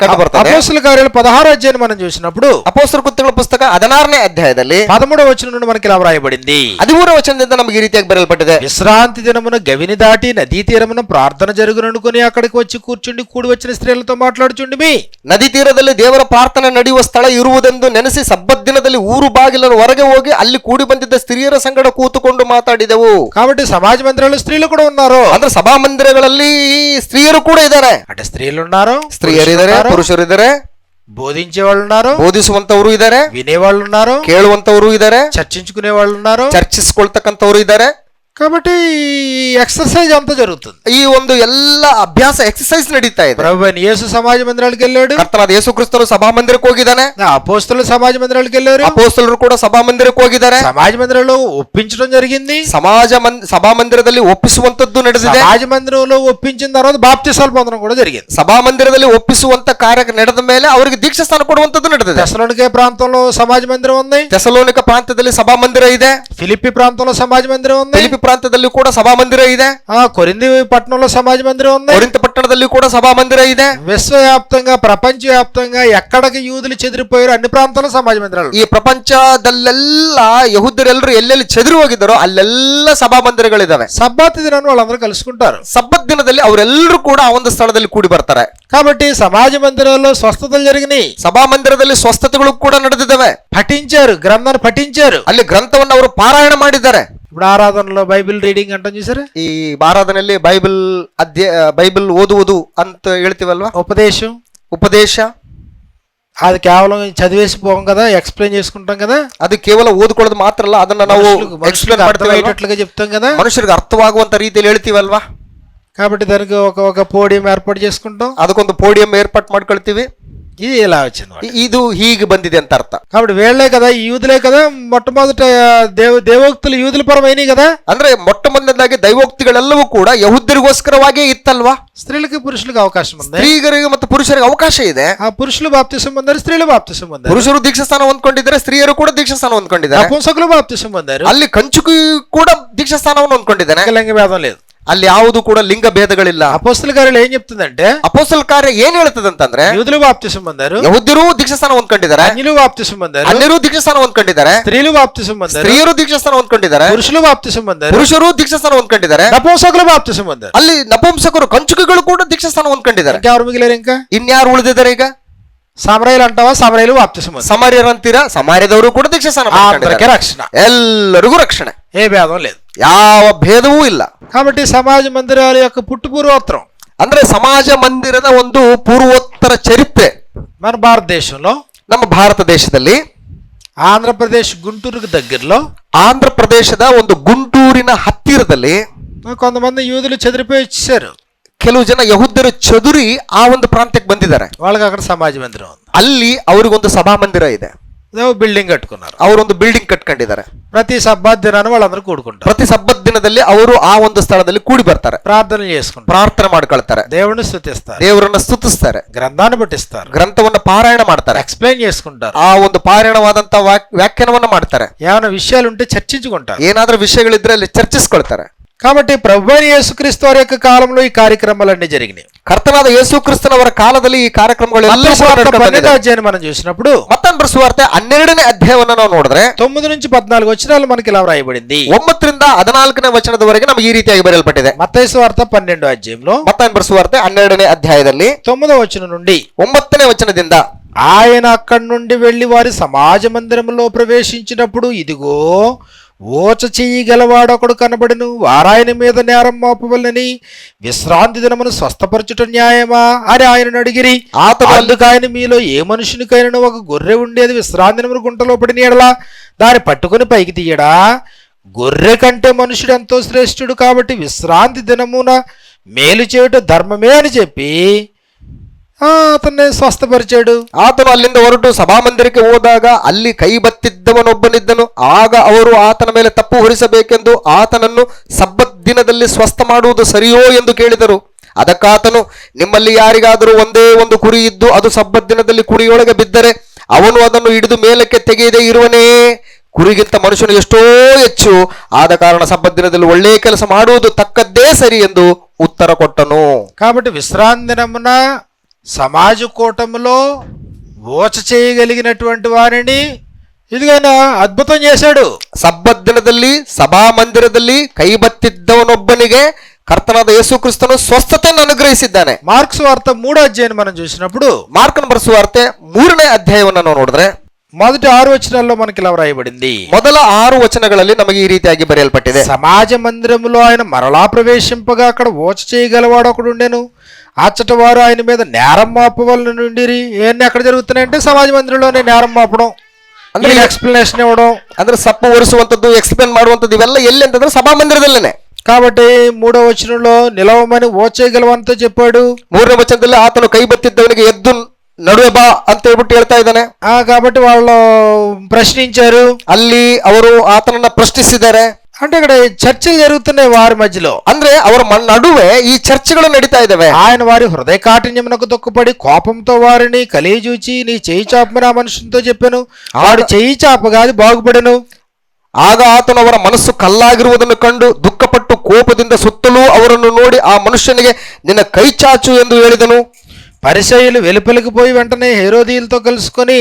ಕಂಡು ಬರ್ತಾರೆ అపోస్తుల కార్యాలు పదహారు అధ్యాయం మనం చూసినప్పుడు ಅಪೋಸ್ತರ ಕೃತ್ಯಗಳ ಪುಸ್ತಕ ಹದಿನಾರನೇ ಅಧ್ಯಾಯದಲ್ಲಿ పదమూడవ వచనం నుండి మనకి ఇలా వ్రాయబడింది ಹದಿಮೂರ ವಚನದಿಂದ ನಮಗೆ ಈ ರೀತಿಯಾಗಿ ಬರೆಯಲ್ಪಟ್ಟಿದೆ విశ్రాంతి దినమున గవిని దాటి నదీ తీరమున ప్రార్థన జరుగుననుకుని అక్కడికి వచ్చి కూర్చుండి కూడి వచ్చిన స్త్రీలతో మాట్లాడుచుండి మీ ನದಿ ತೀರದಲ್ಲಿ ದೇವರ ಪ್ರಾರ್ಥನೆ ನಡೆಯುವ ಸ್ಥಳ ಇರುವುದೆಂದು ನೆನೆಸಿ ಸಬ್ಬತ್ ದಿನದಲ್ಲಿ ಊರು ಬಾಗಿಲರ ಹೊರಗೆ ಹೋಗಿ ಅಲ್ಲಿ ಕೂಡಿ ಬಂದಿದ್ದ ಸ್ತ್ರೀಯರ ಸಂಗಡ ಕೂತುಕೊಂಡು ಮಾತಾಡಿದೆವು కాబట్టి సమాజ మందిరాలు స్త్రీలు కూడా ఉన్నారు ಅಂದ್ರೆ ಸಭಾ ಮಂದಿರಗಳಲ್ಲಿ ಸ್ತ್ರೀಯರು ಕೂಡ ಇದ್ದಾರೆ అంటే స్త్రీలు ఉన్నారు ಸ್ತ್ರೀಯರಿದ್ದಾರೆ ಪುರುಷರಿದ್ದಾರೆ బోధించే వాళ్ళు ఉన్నారు ಬೋಧಿಸುವಂತವರು ಇದ್ದಾರೆ వినేవాళ్ళు ఉన్నారు ಕೇಳುವಂತವರು ಇದ್ದಾರೆ చర్చించుకునే వాళ్ళు ఉన్నారు ಚರ್ಚಿಸ್ಕೊಳ್ತಕ್ಕಂಥವ್ರು ಇದ್ದಾರೆ కాబట్టి ఈ ఎక్సర్సైజ్ అంతా జరుగుతుంది ಈ ಒಂದು ಎಲ್ಲ ಅಭ್ಯಾಸ ಎಕ್ಸರ್ಸೈಸ್ ನಡೀತಾ ಇದೆ ప్రభు అయిన యేసు సమాజ మందిరాలకు వెళ్ళాడు ಕರ್ತನಾದ ಯೇಸು ಕ್ರಿಸ್ತರು ಸಭಾ ಮಂದಿರಕ್ಕೆ ಹೋಗಿದ್ದಾನೆ అపోస్తులు సమాజ మందిరాలకు వెళ్ళారు ಅಪೋಸ್ತಲರು ಕೂಡ ಸಭಾ ಮಂದಿರಕ್ಕೆ ಹೋಗಿದ್ದಾರೆ సమాజ మందిరంలో ఒప్పించడం జరిగింది ಸಮಾಜ ಮನ್ ಸಭಾ ಮಂದಿರದಲ್ಲಿ ಒಪ್ಪಿಸುವಂತದ್ದು ನಡೆದಿದೆ సమాజ మందిరంలో ఒప్పించిన తర్వాత బాప్తిసాలు పొందడం కూడా జరిగింది ಸಭಾ ಮಂದಿರದಲ್ಲಿ ಒಪ್ಪಿಸುವಂತ ಕಾರ್ಯ ನಡೆದ ಮೇಲೆ ಅವರಿಗೆ ದೀಕ್ಷಾ ಸ್ಥಾನ ಕೊಡುವಂತದ್ದು ನಡೆದಿದೆ దశలోనికే ప్రాంతంలో సమాజ మందిరం ఉంది ತೆಸಲೋನಿಕ ಪ್ರಾಂತ್ಯದಲ್ಲಿ ಸಭಾ ಮಂದಿರ ಇದೆ ఫిలిప్పి ప్రాంతంలో సమాజ మందిరం ఉంది ಫಿಲಿಪಿ ಪ್ರಾಂತ್ಯದಲ್ಲಿ ಕೂಡ ಸಭಾ ಮಂದಿರ ಇದೆ ఆ కొరింది పట్టణంలో సమాజ మందిరం ఉంది ಕೊರಿಂತ ಪಟ್ಟಣದಲ್ಲಿ ಕೂಡ ಸಭಾ ಮಂದಿರ ಇದೆ విశ్వవ్యాప్తంగా ప్రపంచవ్యాప్తంగా ఎక్కడికి యూదులు చెదిరిపోయారు అన్ని ప్రాంతాల్లో సమాజ మందిరాలు ಈ ಪ್ರಪಂಚದಲ್ಲೆಲ್ಲ ಯಹುದ್ಯರೆಲ್ಲರೂ ಎಲ್ಲೆಲ್ಲಿ ಚೆದರು ಹೋಗಿದ್ದಾರೋ ಅಲ್ಲೆಲ್ಲ ಸಭಾ ಮಂದಿರಗಳಿದಾವೆ సబ్బాతి దినాన్ని వాళ్ళందరూ కలుసుకుంటారు ಸಬ್ಬತ್ ದಿನದಲ್ಲಿ ಅವರೆಲ್ಲರೂ ಕೂಡ ಆ ಒಂದು ಸ್ಥಳದಲ್ಲಿ ಕೂಡಿ ಬರ್ತಾರೆ కాబట్టి సమాజ మందిరాల్లో స్వస్థతలు జరిగినాయి ಸಭಾ ಮಂದಿರದಲ್ಲಿ ಸ್ವಸ್ಥತೆಗಳು ಕೂಡ ನಡೆದಿದ್ದಾವೆ పఠించారు గ్రంథాన్ని పఠించారు ಅಲ್ಲಿ ಗ್ರಂಥವನ್ನು ಅವರು ಪಾರಾಯಣ ಮಾಡಿದ್ದಾರೆ ఇప్పుడు ఆరాధనలో బైబిల్ రీడింగ్ అంటాం చూసారా ಈ ಆರಾಧನೆಯಲ್ಲಿ ಬೈಬಲ್ ಅಧ್ಯ ಬೈಬಲ್ ಓದುವುದು ಅಂತ ಹೇಳ್ತೀವಲ್ವಾ ఉపదేశం ಉಪದೇಶ అది కేవలం చదివేసి పోం కదా ఎక్స్ప్లెయిన్ చేసుకుంటాం కదా ಅದು ಕೇವಲ ಓದ್ಕೊಳ್ಳೋದು ಮಾತ್ರ ಅಲ್ಲ ಅದನ್ನ ನಾವು మనుషులకు- మనుషులకు ಎಕ್ಸ್ಪ್ಲೇನ್ ಮಾಡ್ತೀವಲ್ವಾ అర్థమయ్యేటట్లుగా చెప్తాం కదా ಮನುಷ್ಯರಿಗೆ ಅರ್ಥವಾಗುವಂತ ರೀತಿಯಲ್ಲಿ ಹೇಳ್ತೀವಲ್ವಾ కాబట్టి దానికి ఒక ఒక పోడియం ఏర్పాటు చేసుకుంటాం ಅದಕ್ಕೊಂದು ಪೋಡಿಯಂ ಏರ್ಪಾಟ್ ಮಾಡ್ಕೊಳ್ತೀವಿ ఇది ఇలా వచ్చింది వాడు. ಇ- ಇದು ಹೀಗೆ ಬಂದಿದೆ ಅಂತ ಅರ್ಥ కాబట్టి వీళ్ళే కదా ఈ యూదులే కదా మొట్టమొదట దేవ దేవోక్తులు యూదుల పరమైనవి కదా ಅಂದ್ರೆ ಮೊಟ್ಟ ಮೊದಲನೇದಾಗಿ ದೈವೋಕ್ತಿಗಳೆಲ್ಲವೂ ಕೂಡ ಯಹುದ್ಯರಿಗೋಸ್ಕರವಾಗಿಯೇ ಇತ್ತಲ್ವಾ స్త్రీలకి పురుషులకి అవకాశం ఉంది ಸ್ತ್ರೀಯರಿಗೆ ಮತ್ತು ಪುರುಷರಿಗೆ ಅವಕಾಶ ಇದೆ ఆ పురుషులు బాప్తిసం పొందారు స్త్రీలు బాప్తిసం పొందారు ಪುರುಷರು ದೀಕ್ಷಾಸ್ಥಾನ ಹೊಂದ್ಕೊಂಡಿದ್ದಾರೆ ಸ್ತ್ರೀಯರು ಕೂಡ ದೀಕ್ಷಾಸ್ಥಾನ ಹೊಂದ್ಕೊಂಡಿದ್ದಾರೆ నపుంసకులు బాప్తిసం పొందారు ಅಲ್ಲಿ ಕಂಚುಕಿ ಕೂಡ ದೀಕ್ಷಾಸ್ಥಾನವನ್ನು ಹೊಂದ್ಕೊಂಡಿದ್ದಾನೆ లింగ భేదం లేదు ಅಲ್ಲಿ ಯಾವುದು ಕೂಡ ಲಿಂಗ ಭೇದಗಳಿಲ್ಲ. ಅಪೋಸ್ತಲ ಕಾರ್ಯ ಏನ್ ಹೇಳ್ತದಂತೆ? ಅಪೋಸಲ್ ಕಾರ್ಯ ಏನ್ ಹೇಳ್ತದೆ ಅಂತಂದ್ರೆ ಯುದ್ಧ ವಾಪ್ತಿ ಸಂಬಂಧರು పొందారు ಯಹೂದ್ಯರು ದೀಕ್ಷಾಸ್ಥಾನ ಹೊಂದ್ಕೊಂಡಿದ್ದಾರೆ ಅನಿಲು ವಾಪ್ತಿ ಸಂಬಂಧರು ಅಲ್ಲಿರು ಅನ್ಯರು ದೀಕ್ಷಾಸ್ಥಾನ ಹೊಂದ್ಕೊಂಡಿದ್ದಾರೆ ಸ್ತ್ರೀಲು ವಾಪ್ತಿ పొందారు ಸ್ತ್ರೀಯರು ದೀಕ್ಷಾಸ್ಥಾನ ಹೊಂದ್ಕೊಂಡಿದ್ದಾರೆ ಪುರುಷರು ವಾಪ್ತಿ పొందారు ಪುರುಷರು ದೀಕ್ಷಾಸ್ಥಾನ ಹೊಂದ್ಕೊಂಡಿದ್ದಾರೆ. ನಪುಂಸಕರು ವಾಪ್ತಿ ಸಂಬಂಧ ಅಲ್ಲಿ ನಪುಂಸಕರು ಕಂಚುಕಗಳು ಕೂಡ ದೀಕ್ಷಾಸ್ಥಾನ ಹೊಂದ್ಕೊಂಡಿದ್ದಾರೆ. ಯಾರು మిగిలారు ಇನ್ಯಾರು ಉಳಿದಿದ್ದಾರೆ ಈಗ? ಸಾಮ್ರಾಯಲ್ అంటావా సమరయులు ವಾಪ್ತಿ పొందారు ಸಮಾರ್ಯರಂತೀರಾ? ಸಮಾರ್ಯದವರು ಕೂಡ ದೀಕ್ಷಾಸ್ಥಾನ ಸ್ಥಾನ ಹೊಂದ್ಕೊಂಡಿದ್ದಾರೆ. ರಕ್ಷಣೆ. ಎಲ್ಲರಿಗೂ ರಕ್ಷಣೆ. ఏ ಅದೊಂದು ಯಾವ ಭೇದವೂ ಇಲ್ಲ కాబట్టి సమాజ మందిరాల యొక్క పుట్టు పూర్వోత్తరం ಅಂದ್ರೆ ಸಮಾಜ ಮಂದಿರದ ಒಂದು ಪೂರ್ವೋತ್ತರ ಚರಿತ್ರೆ మన భారతదేశంలో ನಮ್ಮ ಭಾರತ ದೇಶದಲ್ಲಿ ఆంధ్రప్రదేశ్ గుంటూరుకు దగ్గరలో ಆಂಧ್ರ ಪ್ರದೇಶದ ಒಂದು ಗುಂಟೂರಿನ ಹತ್ತಿರದಲ್ಲಿ కొంతమంది యూదులు చెదిరిపోయి వచ్చేసారు ಕೆಲವು ಜನ ಯಹುದ್ಯರು ಚದುರಿ ಆ ಒಂದು ಪ್ರಾಂತ್ಯಕ್ಕೆ ಬಂದಿದ್ದಾರೆ వాళ్ళకి అక్కడ సమాజ మందిరం ఉంది ಅಲ್ಲಿ ಅವ್ರಿಗೊಂದು ಸಭಾಮಂದಿರ ಇದೆ ಬಿಲ್ಡಿಂಗ್ ಕಟ್ಕೊಂಡಾರ. ಅವರು ಒಂದು ಬಿಲ್ಡಿಂಗ್ ಕಟ್ಕೊಂಡಿದ್ದಾರೆ. ಪ್ರತಿ సబ్బాద్ దినాన్ని వాళ్ళందరూ కూడుకుంటారు ಪ್ರತಿ ಸಬ್ಬತ್ ದಿನದಲ್ಲಿ ಅವರು ಆ ಒಂದು ಸ್ಥಳದಲ್ಲಿ ಕೂಡಿ ಬರ್ತಾರೆ. ಪ್ರಾರ್ಥನೆ చేసుకుంటారు. ಪ್ರಾರ್ಥನೆ ಮಾಡ್ಕೊಳ್ತಾರೆ. ದೇವರನ್ನು ಸ್ತುತಿಸ್ತಾರೆ. ದೇವರನ್ನ ಸ್ತುತಿಸ್ತಾರೆ. ಗ್ರಂಥಾನ ಪಠಿಸ್ತಾರೆ. ಗ್ರಂಥವನ್ನ ಪಾರಾಯಣ ಮಾಡ್ತಾರೆ. ಎಕ್ಸ್ಪ್ಲೈನ್ చేసుకుంటారు. ಆ ಒಂದು ಪಾರಾಯಣವಾದಂತ ವಾಕ್- ವ್ಯಾಖ್ಯಾನವನ್ನ ಮಾಡ್ತಾರೆ. ಯಾವ ವಿಷಯ ఉంటే చర్చించుకుంటారు ಏನಾದ್ರೂ ವಿಷಯಗಳಿದ್ರೆ ಅಲ್ಲಿ ಚರ್ಚಿಸ್ಕೊಳ್ತಾರೆ. కాబట్టి ప్రభువైన యేసుక్రీస్తు వారి యొక్క కాలంలో ఈ కార్యక్రమాలన్నీ జరిగినాయి. కర్తనాథ యేసుక్రీస్తుల వారి కాలదలు ఈ కార్యక్రమాలు మనం చూసినప్పుడు మొత్తం వార్త హన్నెరుడనే అధ్యాయం నోడ్రె తొమ్మిది నుంచి పద్నాలుగు వచ్చినాలు మనకి ఇలా వ్రాయబడింది. ఒమ్మత్రింద అదనాలుగునే వచ్చిన వరకు నమ్మ ఈ రీతి అగబడలు పట్టింది మత్తైసు వార్త పన్నెండు అధ్యయంలో మొత్తం బ్రస్ వార్త హన్నెరుడనే అధ్యాయదల్లి తొమ్మిదో వచ్చిన నుండి ఒమ్మత్తునే వచ్చిన దింద ఆయన అక్కడి నుండి వెళ్ళి వారి సమాజ మందిరంలో ప్రవేశించినప్పుడు ఇదిగో ఓచ చెయ్యి గలవాడొకడు కనబడిను. వారాయన మీద నేరం మోపవలనని విశ్రాంతి దినమును స్వస్థపరచుట న్యాయమా? అని ఆయనను అడిగిరి. అందుకు ఆయన మీలో ఏ మనుషునికైనా ఒక గొర్రె ఉండేది విశ్రాంతి దినమును గుంటలో పడిన ఎడలా దాన్ని పట్టుకుని పైకి తీయడా? గొర్రె కంటే మనుషుడు ఎంతో శ్రేష్ఠుడు కాబట్టి విశ్రాంతి దినమున మేలు చేయుట ధర్మమే అని చెప్పి ఆ, అతన్ని స్వస్థపరిచాడు ಆತನು ಅಲ್ಲಿಂದ ಹೊರಟು ಸಭಾಮಂದಿರಕ್ಕೆ ಹೋದಾಗ ಅಲ್ಲಿ ಕೈ ಬತ್ತಿದ್ದವನೊಬ್ಬನಿದ್ದನು ಆಗ ಅವರು ಆತನ ಮೇಲೆ ತಪ್ಪು ಹೊರಿಸಬೇಕೆಂದು ಆತನನ್ನು ಸಬ್ಬತ್ ದಿನದಲ್ಲಿ ಸ್ವಸ್ಥ ಮಾಡುವುದು ಸರಿಯೋ ಎಂದು ಕೇಳಿದರು ಅದಕ್ಕಾತನು ನಿಮ್ಮಲ್ಲಿ ಯಾರಿಗಾದರೂ ಒಂದೇ ಒಂದು ಕುರಿ ಇದ್ದು ಅದು ಸಬ್ಬತ್ ದಿನದಲ್ಲಿ ಕುರಿಯೊಳಗೆ ಬಿದ್ದರೆ ಅವನು ಅದನ್ನು ಹಿಡಿದು ಮೇಲಕ್ಕೆ ತೆಗೆಯದೇ ಇರುವನೇ ಕುರಿಗಿಂತ ಮನುಷ್ಯನು ಎಷ್ಟೋ ಹೆಚ್ಚು ಆದ ಕಾರಣ ಸಬ್ಬತ್ ದಿನದಲ್ಲಿ ಒಳ್ಳೆಯ ಕೆಲಸ ಮಾಡುವುದು ತಕ್ಕದ್ದೇ ಸರಿ ಎಂದು ಉತ್ತರ ಕೊಟ್ಟನು కాబట్టి విశ్రాంతి దినమున సమాజ కూటమిలో ఓచ చేయగలిగినటువంటి వారిని ఇదిగైనా అద్భుతం చేశాడు. సబ్బద్దులదల్లి సభా ಮಂದಿರದಲ್ಲಿ ಕೈ ಬತ್ತಿದ್ದವನೊಬ್ಬನಿಗೆ ಕರ್ತನಾದ ಯೇಸು స్వస్థతను ಸ್ವಸ್ಥತೆಯನ್ನು మార్క్స్ వార్త ವಾರ್ತೆ ಮೂಡೋ మనం చూసినప్పుడు మార్క్ బర్సు వార్త మూడనే అధ్యాయం ನಾವು ನೋಡಿದ್ರೆ మొదటి ఆరు వచనాల్లో మనకి ఇలా వ్రాయబడింది. మొదల ఆరు వచనಗಳಲ್ಲಿ నಮಗೆ ఈ రీతియాగి బరియల్పట్టిది సమాజ మందిరములో ఆయన మరలా ప్రవేశింపగా అక్కడ ఓచ చేయగలవాడు ఒకడు ఉండెను అచ్చట వారు ఆయన మీద నేరం మోపవలన నుండిరి ఏమన్నీ ఎక్కడ జరుగుతున్నాయంటే సమాజ మందిరంలోనే నేరం మోపడం ಅಂದ್ರೆ ఈయన ఎక్స్ప్లెనేషన్ ఇవ్వడం ಅಂದ್ರೆ ಸಪ್ಪು ಒರೆಸುವಂತದ್ದು ಎಕ್ಸ್ಪ್ಲೇನ್ ಮಾಡುವಂತದ್ದು ಇವೆಲ್ಲ ಎಲ್ಲಿ ಅಂತಂದ್ರೆ ಸಭಾಮಂದಿರದಲ್ಲೇನೆ కాబట్టి మూడో వచనంలో నిలవమని ఓచేయగలవంతో చెప్పాడు ಮೂರನೇ ವಚನದಲ್ಲಿ ಆತನು ಕೈ ಬತ್ತಿದ್ದವನಿಗೆ ಎದ್ದು ನಡುವೆ ಬಾ ಅಂತ ಹೇಳ್ಬಿಟ್ಟು ಹೇಳ್ತಾ ಇದ್ದಾನೆ ఆ కాబట్టి వాళ్ళు ప్రశ్నించారు ಅಲ್ಲಿ ಅವರು ಆತನನ್ನ ಪ್ರಶ್ನಿಸಿದ್ದಾರೆ అంటే ఇక్కడ చర్చలు జరుగుతున్నాయి వారి మధ్యలో ಅಂದ್ರೆ ಅವರ ಮ- ನಡುವೆ ಈ ಚರ್ಚೆಗಳು ನಡೀತಾ ఇదవే ఆయన వారి హృదయ కాఠిన్యమునకు దుఃఖపడి కోపంతో వారిని కలియజూచి నీ చేయి చాపమని ఆ మనుషునితో చెప్పాను వాడు చేయి చాపగా అది బాగుపడెను ಆಗ ಆತನು ಅವರ ಮನಸ್ಸು ಕಲ್ಲಾಗಿರುವುದನ್ನು ಕಂಡು ದುಃಖಪಟ್ಟು ಕೋಪದಿಂದ ಸುತ್ತಲೂ ಅವರನ್ನು ನೋಡಿ ಆ ಮನುಷ್ಯನಿಗೆ ನಿನ್ನ ಕೈ ಚಾಚು ಎಂದು ಹೇಳಿದನು పరిసయులు వెలుపలికి పోయి వెంటనే హేరోదీలతో కలుసుకొని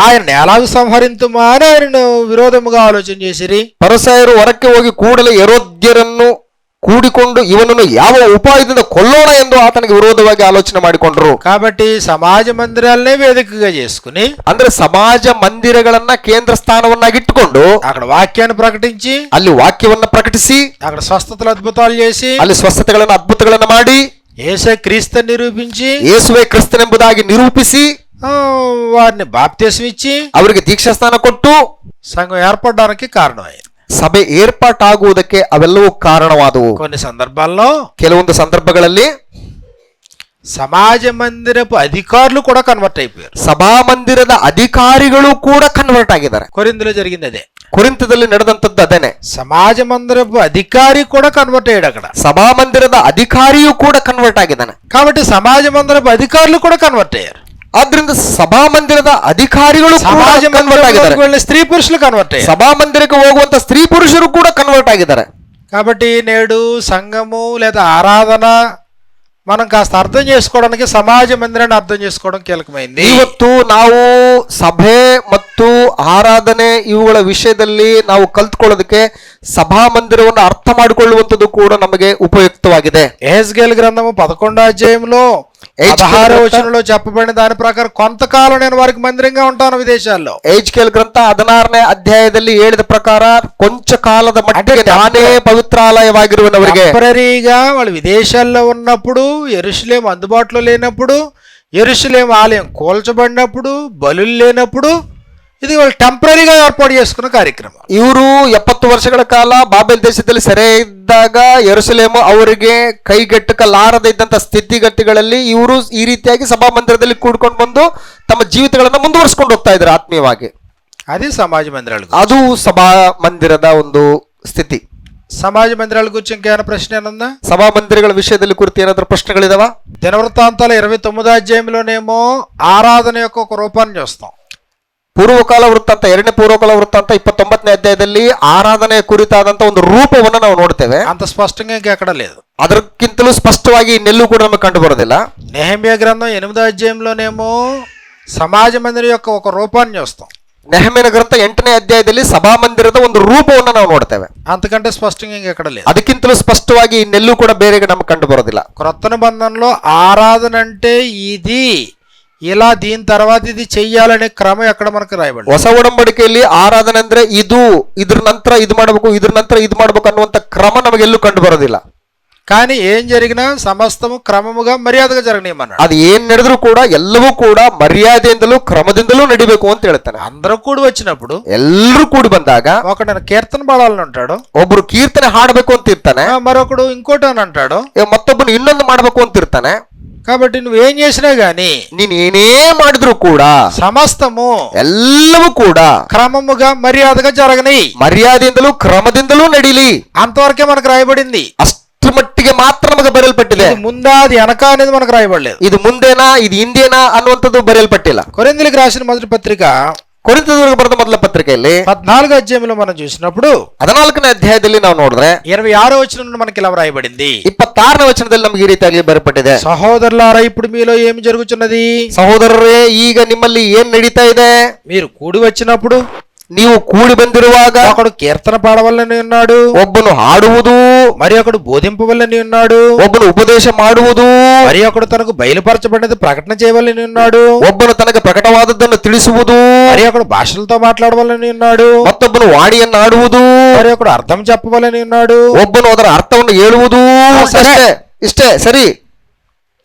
ఆయన ఎలాగ సంహరింతుమా అని ఆయనను విరోధముగా ఆలోచన చేసిరి ಪರಸಾಯರು ಹೊರಕ್ಕೆ ಹೋಗಿ ಕೂಡಲೇ ಯರೋದ್ಯರನ್ನು ಕೂಡಿಕೊಂಡು ಇವನನ್ನು ಯಾವ ಉಪಾಯದಿಂದ ಕೊಲ್ಲೋಣ ಎಂದು ಆತನಿಗೆ ವಿರೋಧವಾಗಿ ಆಲೋಚನೆ ಮಾಡಿಕೊಂಡ್ರು కాబట్టి సమాజ మందిరాలనే వేదికగా చేసుకుని ಅಂದ್ರೆ ಸಮಾಜ ಮಂದಿರಗಳನ್ನ ಕೇಂದ್ರ ಸ್ಥಾನವನ್ನಾಗಿಟ್ಟುಕೊಂಡು అక్కడ వాక్యాన్ని ప్రకటించి ಅಲ್ಲಿ ವಾಕ್ಯವನ್ನ ಪ್ರಕಟಿಸಿ అక్కడ స్వస్థతలు అద్భుతాలు చేసి ಅಲ್ಲಿ ಸ್ವಸ್ಥತೆಗಳನ್ನ ಅದ್ಭುತಗಳನ್ನ ಮಾಡಿ ఏసే క్రీస్తు నిరూపించి ಯೇಸುವೆ ಕ್ರಿಸ್ತನೆಂಬುದಾಗಿ ನಿರೂಪಿಸಿ ఆ, వారిని బాప్తీసం ఇచ్చి ಅವರಿಗೆ ದೀಕ್ಷಾಸ್ಥಾನ ಕೊಟ್ಟು సంఘం ఏర్పడడానికి కారణమైంది ಸಭೆ ಏರ್ಪಾಟಾಗುವುದಕ್ಕೆ ಅವೆಲ್ಲವೂ ಕಾರಣವಾದವು కొన్ని సందర్భాల్లో ಕೆಲವೊಂದು ಸಂದರ್ಭಗಳಲ್ಲಿ సమాజ మందిరపు అధికారులు కూడా కన్వర్ట్ అయిపోయారు ಸಭಾಮಂದಿರದ ಅಧಿಕಾರಿಗಳು ಕೂಡ ಕನ್ವರ್ಟ್ ಆಗಿದ್ದಾರೆ కొరిందులో జరిగింది అదే ಕುರಿತದಲ್ಲಿ ನಡೆದಂತದ್ದು ಅದೇನೆ సమాజ మందిరపు అధికారి కూడా కన్వర్ట్ అయ్యాడు అక్కడ ಸಭಾಮಂದಿರದ ಅಧಿಕಾರಿಯೂ ಕೂಡ ಕನ್ವರ್ಟ್ ಆಗಿದ್ದಾನೆ కాబట్టి సమాజ మందిరపు అధికారులు కూడా కన్వర్ట్ అయ్యారు ಆದ್ರಿಂದ ಸಭಾಮಂದಿರದ ಅಧಿಕಾರಿಗಳು ಕೂಡ సమాజ ಕನ್ವರ್ಟ್ ಆಗಿದ್ದಾರೆ మందిరంలోకి వెళ్ళిన స్త్రీ పురుషులు కన్వర్ట్ అయ్యారు ಸಭಾಮಂದಿರಕ್ಕೆ ಹೋಗುವಂತ ಸ್ತ್ರೀ ಪುರುಷರು ಕೂಡ ಕನ್ವರ್ಟ್ ಆಗಿದ್ದಾರೆ కాబట్టి నేడు సంఘము లేదా ఆరాధన మనం కాస్త అర్థం చేసుకోవడానికి సమాజ మందిరాన్ని అర్థం చేసుకోవడం కీలకమైంది ಇವತ್ತು ನಾವು ಸಭೆ ಮತ್ತು ಆರಾಧನೆ ಇವುಗಳ ವಿಷಯದಲ್ಲಿ ನಾವು ಕಲ್ತ್ಕೊಳ್ಳೋದಕ್ಕೆ ಸಭಾಮಂದಿರವನ್ನು ಅರ್ಥ ಮಾಡಿಕೊಳ್ಳುವಂಥದ್ದು ಕೂಡ ನಮಗೆ ಉಪಯುಕ್ತವಾಗಿದೆ ఎహెజ్కేల్ గ్రంథము పదకొండో అధ్యాయంలో ఎహెజ్కేలు పదహారో గ్రంథ- వచనంలో చెప్పబడిన దాని ప్రకారం కొంతకాలం నేను వారికి మందిరంగా ఉంటాను విదేశాల్లో ಏಜ್ಕೇಲ್ ಗ್ರಂಥ ಹದಿನಾರನೇ ಅಧ್ಯಾಯದಲ್ಲಿ ಹೇಳಿದ ಪ್ರಕಾರ ಕೊಂಚ ಕಾಲದ ಮಟ್ಟಿಗೆ అంటే ನಾನೇ ಪವಿತ್ರಾಲಯವಾಗಿರುವನವರಿಗೆ టెంపరీగా వాళ్ళు విదేశాల్లో ఉన్నప్పుడు ఎరుషులేం అందుబాటులో లేనప్పుడు ఎరుషులేం ఆలయం కూల్చబడినప్పుడు బలులు లేనప్పుడు ఇది వాళ్ళు టెంపరీగా ఏర్పాటు చేసుకున్న కార్యక్రమం ಇವರು ಎಪ್ಪತ್ತು ವರ್ಷಗಳ ಕಾಲ ಬಾಬೆಲ್ ದೇಶದಲ್ಲಿ ಸೆರೆ ಇದ್ದಾಗ ಯೆರೂಸಲೇಮು ಅವರಿಗೆ ಕೈಗೆಟ್ಟಕಲಾರದೆ ಇದ್ದಂತ ಸ್ಥಿತಿಗತಿಗಳಲ್ಲಿ ಇವರು ಈ ರೀತಿಯಾಗಿ ಸಭಾಮಂದಿರದಲ್ಲಿ ಕೂಡ್ಕೊಂಡು ಬಂದು ತಮ್ಮ ಜೀವಿತಗಳನ್ನ ಮುಂದುವರಿಸಿಕೊಂಡು ಹೋಗ್ತಾ ಇದ್ದಾರೆ ಆತ್ಮೀಯವಾಗಿ అది సమాజ మందిరాలకు ಅದು ಸಭಾ ಮಂದಿರದ ಒಂದು ಸ್ಥಿತಿ సమాజ మందిరాల గురించి ఇంకేమైనా ప్రశ్న ఏమన్నా ಸಭಾ ಮಂದಿರಗಳ ವಿಷಯದಲ್ಲಿ ಕುರಿತು ಏನಾದ್ರೂ ಪ್ರಶ್ನೆಗಳಿದಾವ దినవృత్తాంతాల ఇరవై తొమ్మిదో అధ్యాయంలోనేమో ఆరాధన యొక్క ఒక రూపాన్ని చూస్తాం ಪೂರ್ವಕಾಲ ವೃತ್ತಾಂತ ಎರಡನೇ ಪೂರ್ವಕಾಲ ವೃತ್ತಾಂತ ಇಪ್ಪತ್ತೊಂಬತ್ತನೇ ಅಧ್ಯಾಯದಲ್ಲಿ ಆರಾಧನೆಯ ಕುರಿತಾದಂತ ಒಂದು ರೂಪವನ್ನು ನಾವು ನೋಡ್ತೇವೆ అంత స్పష్టంగా ఇంకెక్కడ లేదు ಅದಕ್ಕಿಂತಲೂ ಸ್ಪಷ್ಟವಾಗಿ ಇನ್ನೆಲ್ಲೂ ಕೂಡ ನಮಗೆ ಕಂಡು ಬರೋದಿಲ್ಲ నెహమ్య గ్రంథం ఎనిమిదో అధ్యాయంలోనేమో సమాజ మందిరం యొక్క ఒక రూపాన్ని చూస్తాం ನೆಹಮಿನ ಗ್ರಂಥ ಎಂಟನೇ ಅಧ್ಯಾಯದಲ್ಲಿ ಸಭಾಮಂದಿರದ ಒಂದು ರೂಪವನ್ನು ನಾವು ನೋಡ್ತೇವೆ అంతకంటే స్పష్టంగా ఇంకెక్కడ లేదు ಅದಕ್ಕಿಂತಲೂ ಸ್ಪಷ್ಟವಾಗಿ ಇನ್ನೆಲ್ಲೂ ಕೂಡ ಬೇರೆ ನಮಗೆ ಕಂಡು ಬರೋದಿಲ್ಲ క్రొత్త నిబంధనలో ఆరాధన అంటే ఇది ఇలా దీని తర్వాత ఇది చెయ్యాలనే క్రమం ఎక్కడ మనకు రాయబడి ಹೊಸ ಒಡಂಬಡಿಕೆಯಲ್ಲಿ ಆರಾಧನೆ ಅಂದ್ರೆ ಇದು ಇದ್ರ ನಂತರ ಇದು ಮಾಡಬೇಕು ಇದ್ರ ನಂತರ ಇದು ಮಾಡಬೇಕು ಅನ್ನುವಂತ ಕ್ರಮ ನಮಗೆಲ್ಲೂ ಕಂಡು ಬರೋದಿಲ್ಲ కానీ ఏం జరిగినా సమస్తము క్రమముగా మర్యాదగా జరగనీయమన్నాడు ಅದು ಏನ್ ನಡೆದ್ರೂ ಕೂಡ ಎಲ್ಲವೂ ಕೂಡ ಮರ್ಯಾದೆಯಿಂದಲೂ ಕ್ರಮದಿಂದಲೂ ನಡಿಬೇಕು ಅಂತ ಹೇಳ್ತಾನೆ అందరూ కూడి వచ్చినప్పుడు ಎಲ್ಲರೂ ಕೂಡಿ ಬಂದಾಗ ఒకడు కీర్తన పాడాలని అంటాడు ಒಬ್ರು ಕೀರ್ತನೆ ಹಾಡಬೇಕು ಅಂತ ಇರ್ತಾನೆ ఆ, మరొకడు ఇంకోటి అని అంటాడు ಏ, ಮತ್ತೊಬ್ಬನು ಇನ್ನೊಂದು ಮಾಡಬೇಕು ಅಂತ ಇರ್ತಾನೆ కాబట్టి నువ్వేం చేసినా గానీ ನೀನ್ ಏನೇ ಮಾಡಿದ್ರು ಕೂಡ సమస్తము ಎಲ್ಲವೂ ಕೂಡ క్రమముగా మర్యాదగా జరగని ಮರ್ಯಾದೆಯಿಂದಲೂ ಕ್ರಮದಿಂದಲೂ ನಡೀಲಿ అంతవరకే మనకు రాయబడింది ಅಷ್ಟರ ಮಟ್ಟಿಗೆ ಮಾತ್ರ ನಮಗೆ ಬರೆಯಲ್ಪಟ್ಟಿದೆ ఇది ముందా అది వెనక అనేది మనకు రాయబడలేదు ಇದು ಮುಂದೇನಾ ಇದು ಹಿಂದೇನಾ ಅನ್ನುವಂಥದ್ದು ಬರೆಯಲ್ಪಟ್ಟಿಲ್ಲ కొరిందులకు రాసిన మొదటి పత్రిక ಕೊರಿಂಥದವರಿಗೆ ಬರೆದ ಮೊದಲ ಪತ್ರಿಕೆಯಲ್ಲಿ పద్నాలుగు అధ్యాయంలో మనం చూసినప్పుడు ಹದಿನಾಲ್ಕನೇ ಅಧ್ಯಾಯದಲ್ಲಿ ನಾವು ನೋಡಿದ್ರೆ ఇరవై ఆరో వచనంలో మనకి ఇలా రాయబడింది ಇಪ್ಪತ್ತಾರನೇ ವಚನದಲ್ಲಿ ನಮಗೆ ಈ ರೀತಿಯಾಗಿ ಬರೆಯಲ್ಪಟ್ಟಿದೆ సహోదరులారా ఇప్పుడు మీలో ఏమి జరుగుతున్నది ಸಹೋದರರೇ ಈಗ ನಿಮ್ಮಲ್ಲಿ ಏನ್ ನಡೀತಾ ಇದೆ మీరు కూడి వచ్చినప్పుడు ನೀವು ಕೂಡಿ ಬಂದಿರುವಾಗ ఒకడు కీర్తన పాడవల్లని ఉన్నాడు ಒಬ್ಬನು ಹಾಡುವುದು మరి ఒకడు బోధింపవల్లని ఉన్నాడు ಒಬ್ಬನು ಉಪದೇಶ ಮಾಡುವುದು మరి ఒకడు తనకు బయలుపరచబడినది ప్రకటన చేయవలని ఉన్నాడు ಒಬ್ಬನು ತನಗೆ ಪ್ರಕಟವಾದದ್ದನ್ನು ತಿಳಿಸುವುದು మరి ఒకడు భాషలతో మాట్లాడవలని ఉన్నాడు ಮತ್ತೊಬ್ಬನು ವಾಣಿಯನ್ನಾಡುವುದು మరి ఒకడు అర్థం చెప్పవలని ఉన్నాడు ಒಬ್ಬನು ಅದರ ಅರ್ಥವನ್ನು ಹೇಳುವುದು ಸರಿ. ಅಷ್ಟೇ ಇಷ್ಟೇ ಸರಿ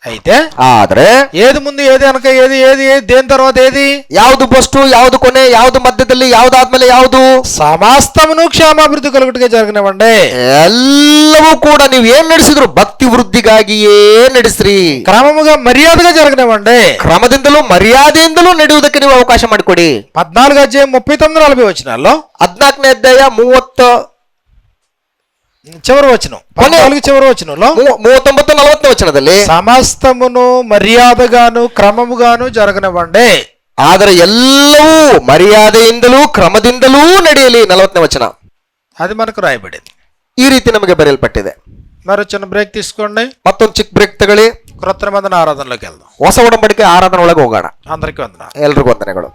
అయితే ಆದ್ರೆ ఏది ముందు ఏది వెనక ఏది ఏది ఏది దేని తర్వాత ఏది ಯಾವುದು ಫಸ್ಟು ಯಾವುದು ಕೊನೆ ಯಾವುದು ಮಧ್ಯದಲ್ಲಿ ಯಾವ್ದಾದ್ಮೇಲೆ ಯಾವುದು సమస్తమును క్షేమాభివృద్ధి కలుగుటగా జరగనివ్వండి ಎಲ್ಲವೂ ಕೂಡ ನೀವು ಏನ್ ನಡೆಸಿದ್ರು ಭಕ್ತಿ ವೃದ್ಧಿಗಾಗಿಯೇ ನಡೆಸ್ರಿ క్రమముగా మర్యాదగా జరగనివ్వండి ಕ್ರಮದಿಂದಲೂ ಮರ್ಯಾದೆಯಿಂದಲೂ ನಡೆಯುವುದಕ್ಕೆ ನೀವು ಅವಕಾಶ ಮಾಡಿಕೊಡಿ పద్నాలుగు అధ్యాయం ముప్పై తొమ్మిది నలభై వచ్చినాల్లో ಹದ್ನಾಲ್ಕನೇ ಅಧ್ಯಾಯ ಮೂವತ್ತ చివరి వచనం పద్నాలుగు చివరి వచనంలో ಮೂ- ಮೂವತ್ತೊಂಬತ್ತು ನಲವತ್ತನೇ ವಚನದಲ್ಲಿ సమస్తమును మర్యాదగాను క్రమముగాను జరగనివ్వండి ಆದರೆ ಎಲ್ಲವೂ ಮರ್ಯಾದೆಯಿಂದಲೂ ಕ್ರಮದಿಂದಲೂ ನಡೆಯಲಿ ನಲವತ್ತನೇ ವಚನ అది మనకు రాయబడింది ಈ ರೀತಿ ನಮಗೆ ಬರೆಯಲ್ಪಟ್ಟಿದೆ మరి చిన్న బ్రేక్ తీసుకోండి ಮತ್ತೊಂದು ಚಿಕ್ಕ ಬ್ರೇಕ್ ತಗೊಳ್ಳಿ కృత్రిమందన ఆరాధనలోకి వెళ్దాం ಹೊಸ ಒಡಂಬಡಿಕೆ ಆರಾಧನೆ ಒಳಗೆ ಹೋಗೋಣ అందరికీ వందనాలు ಎಲ್ರಿಗೂ ವಂದನೆಗಳು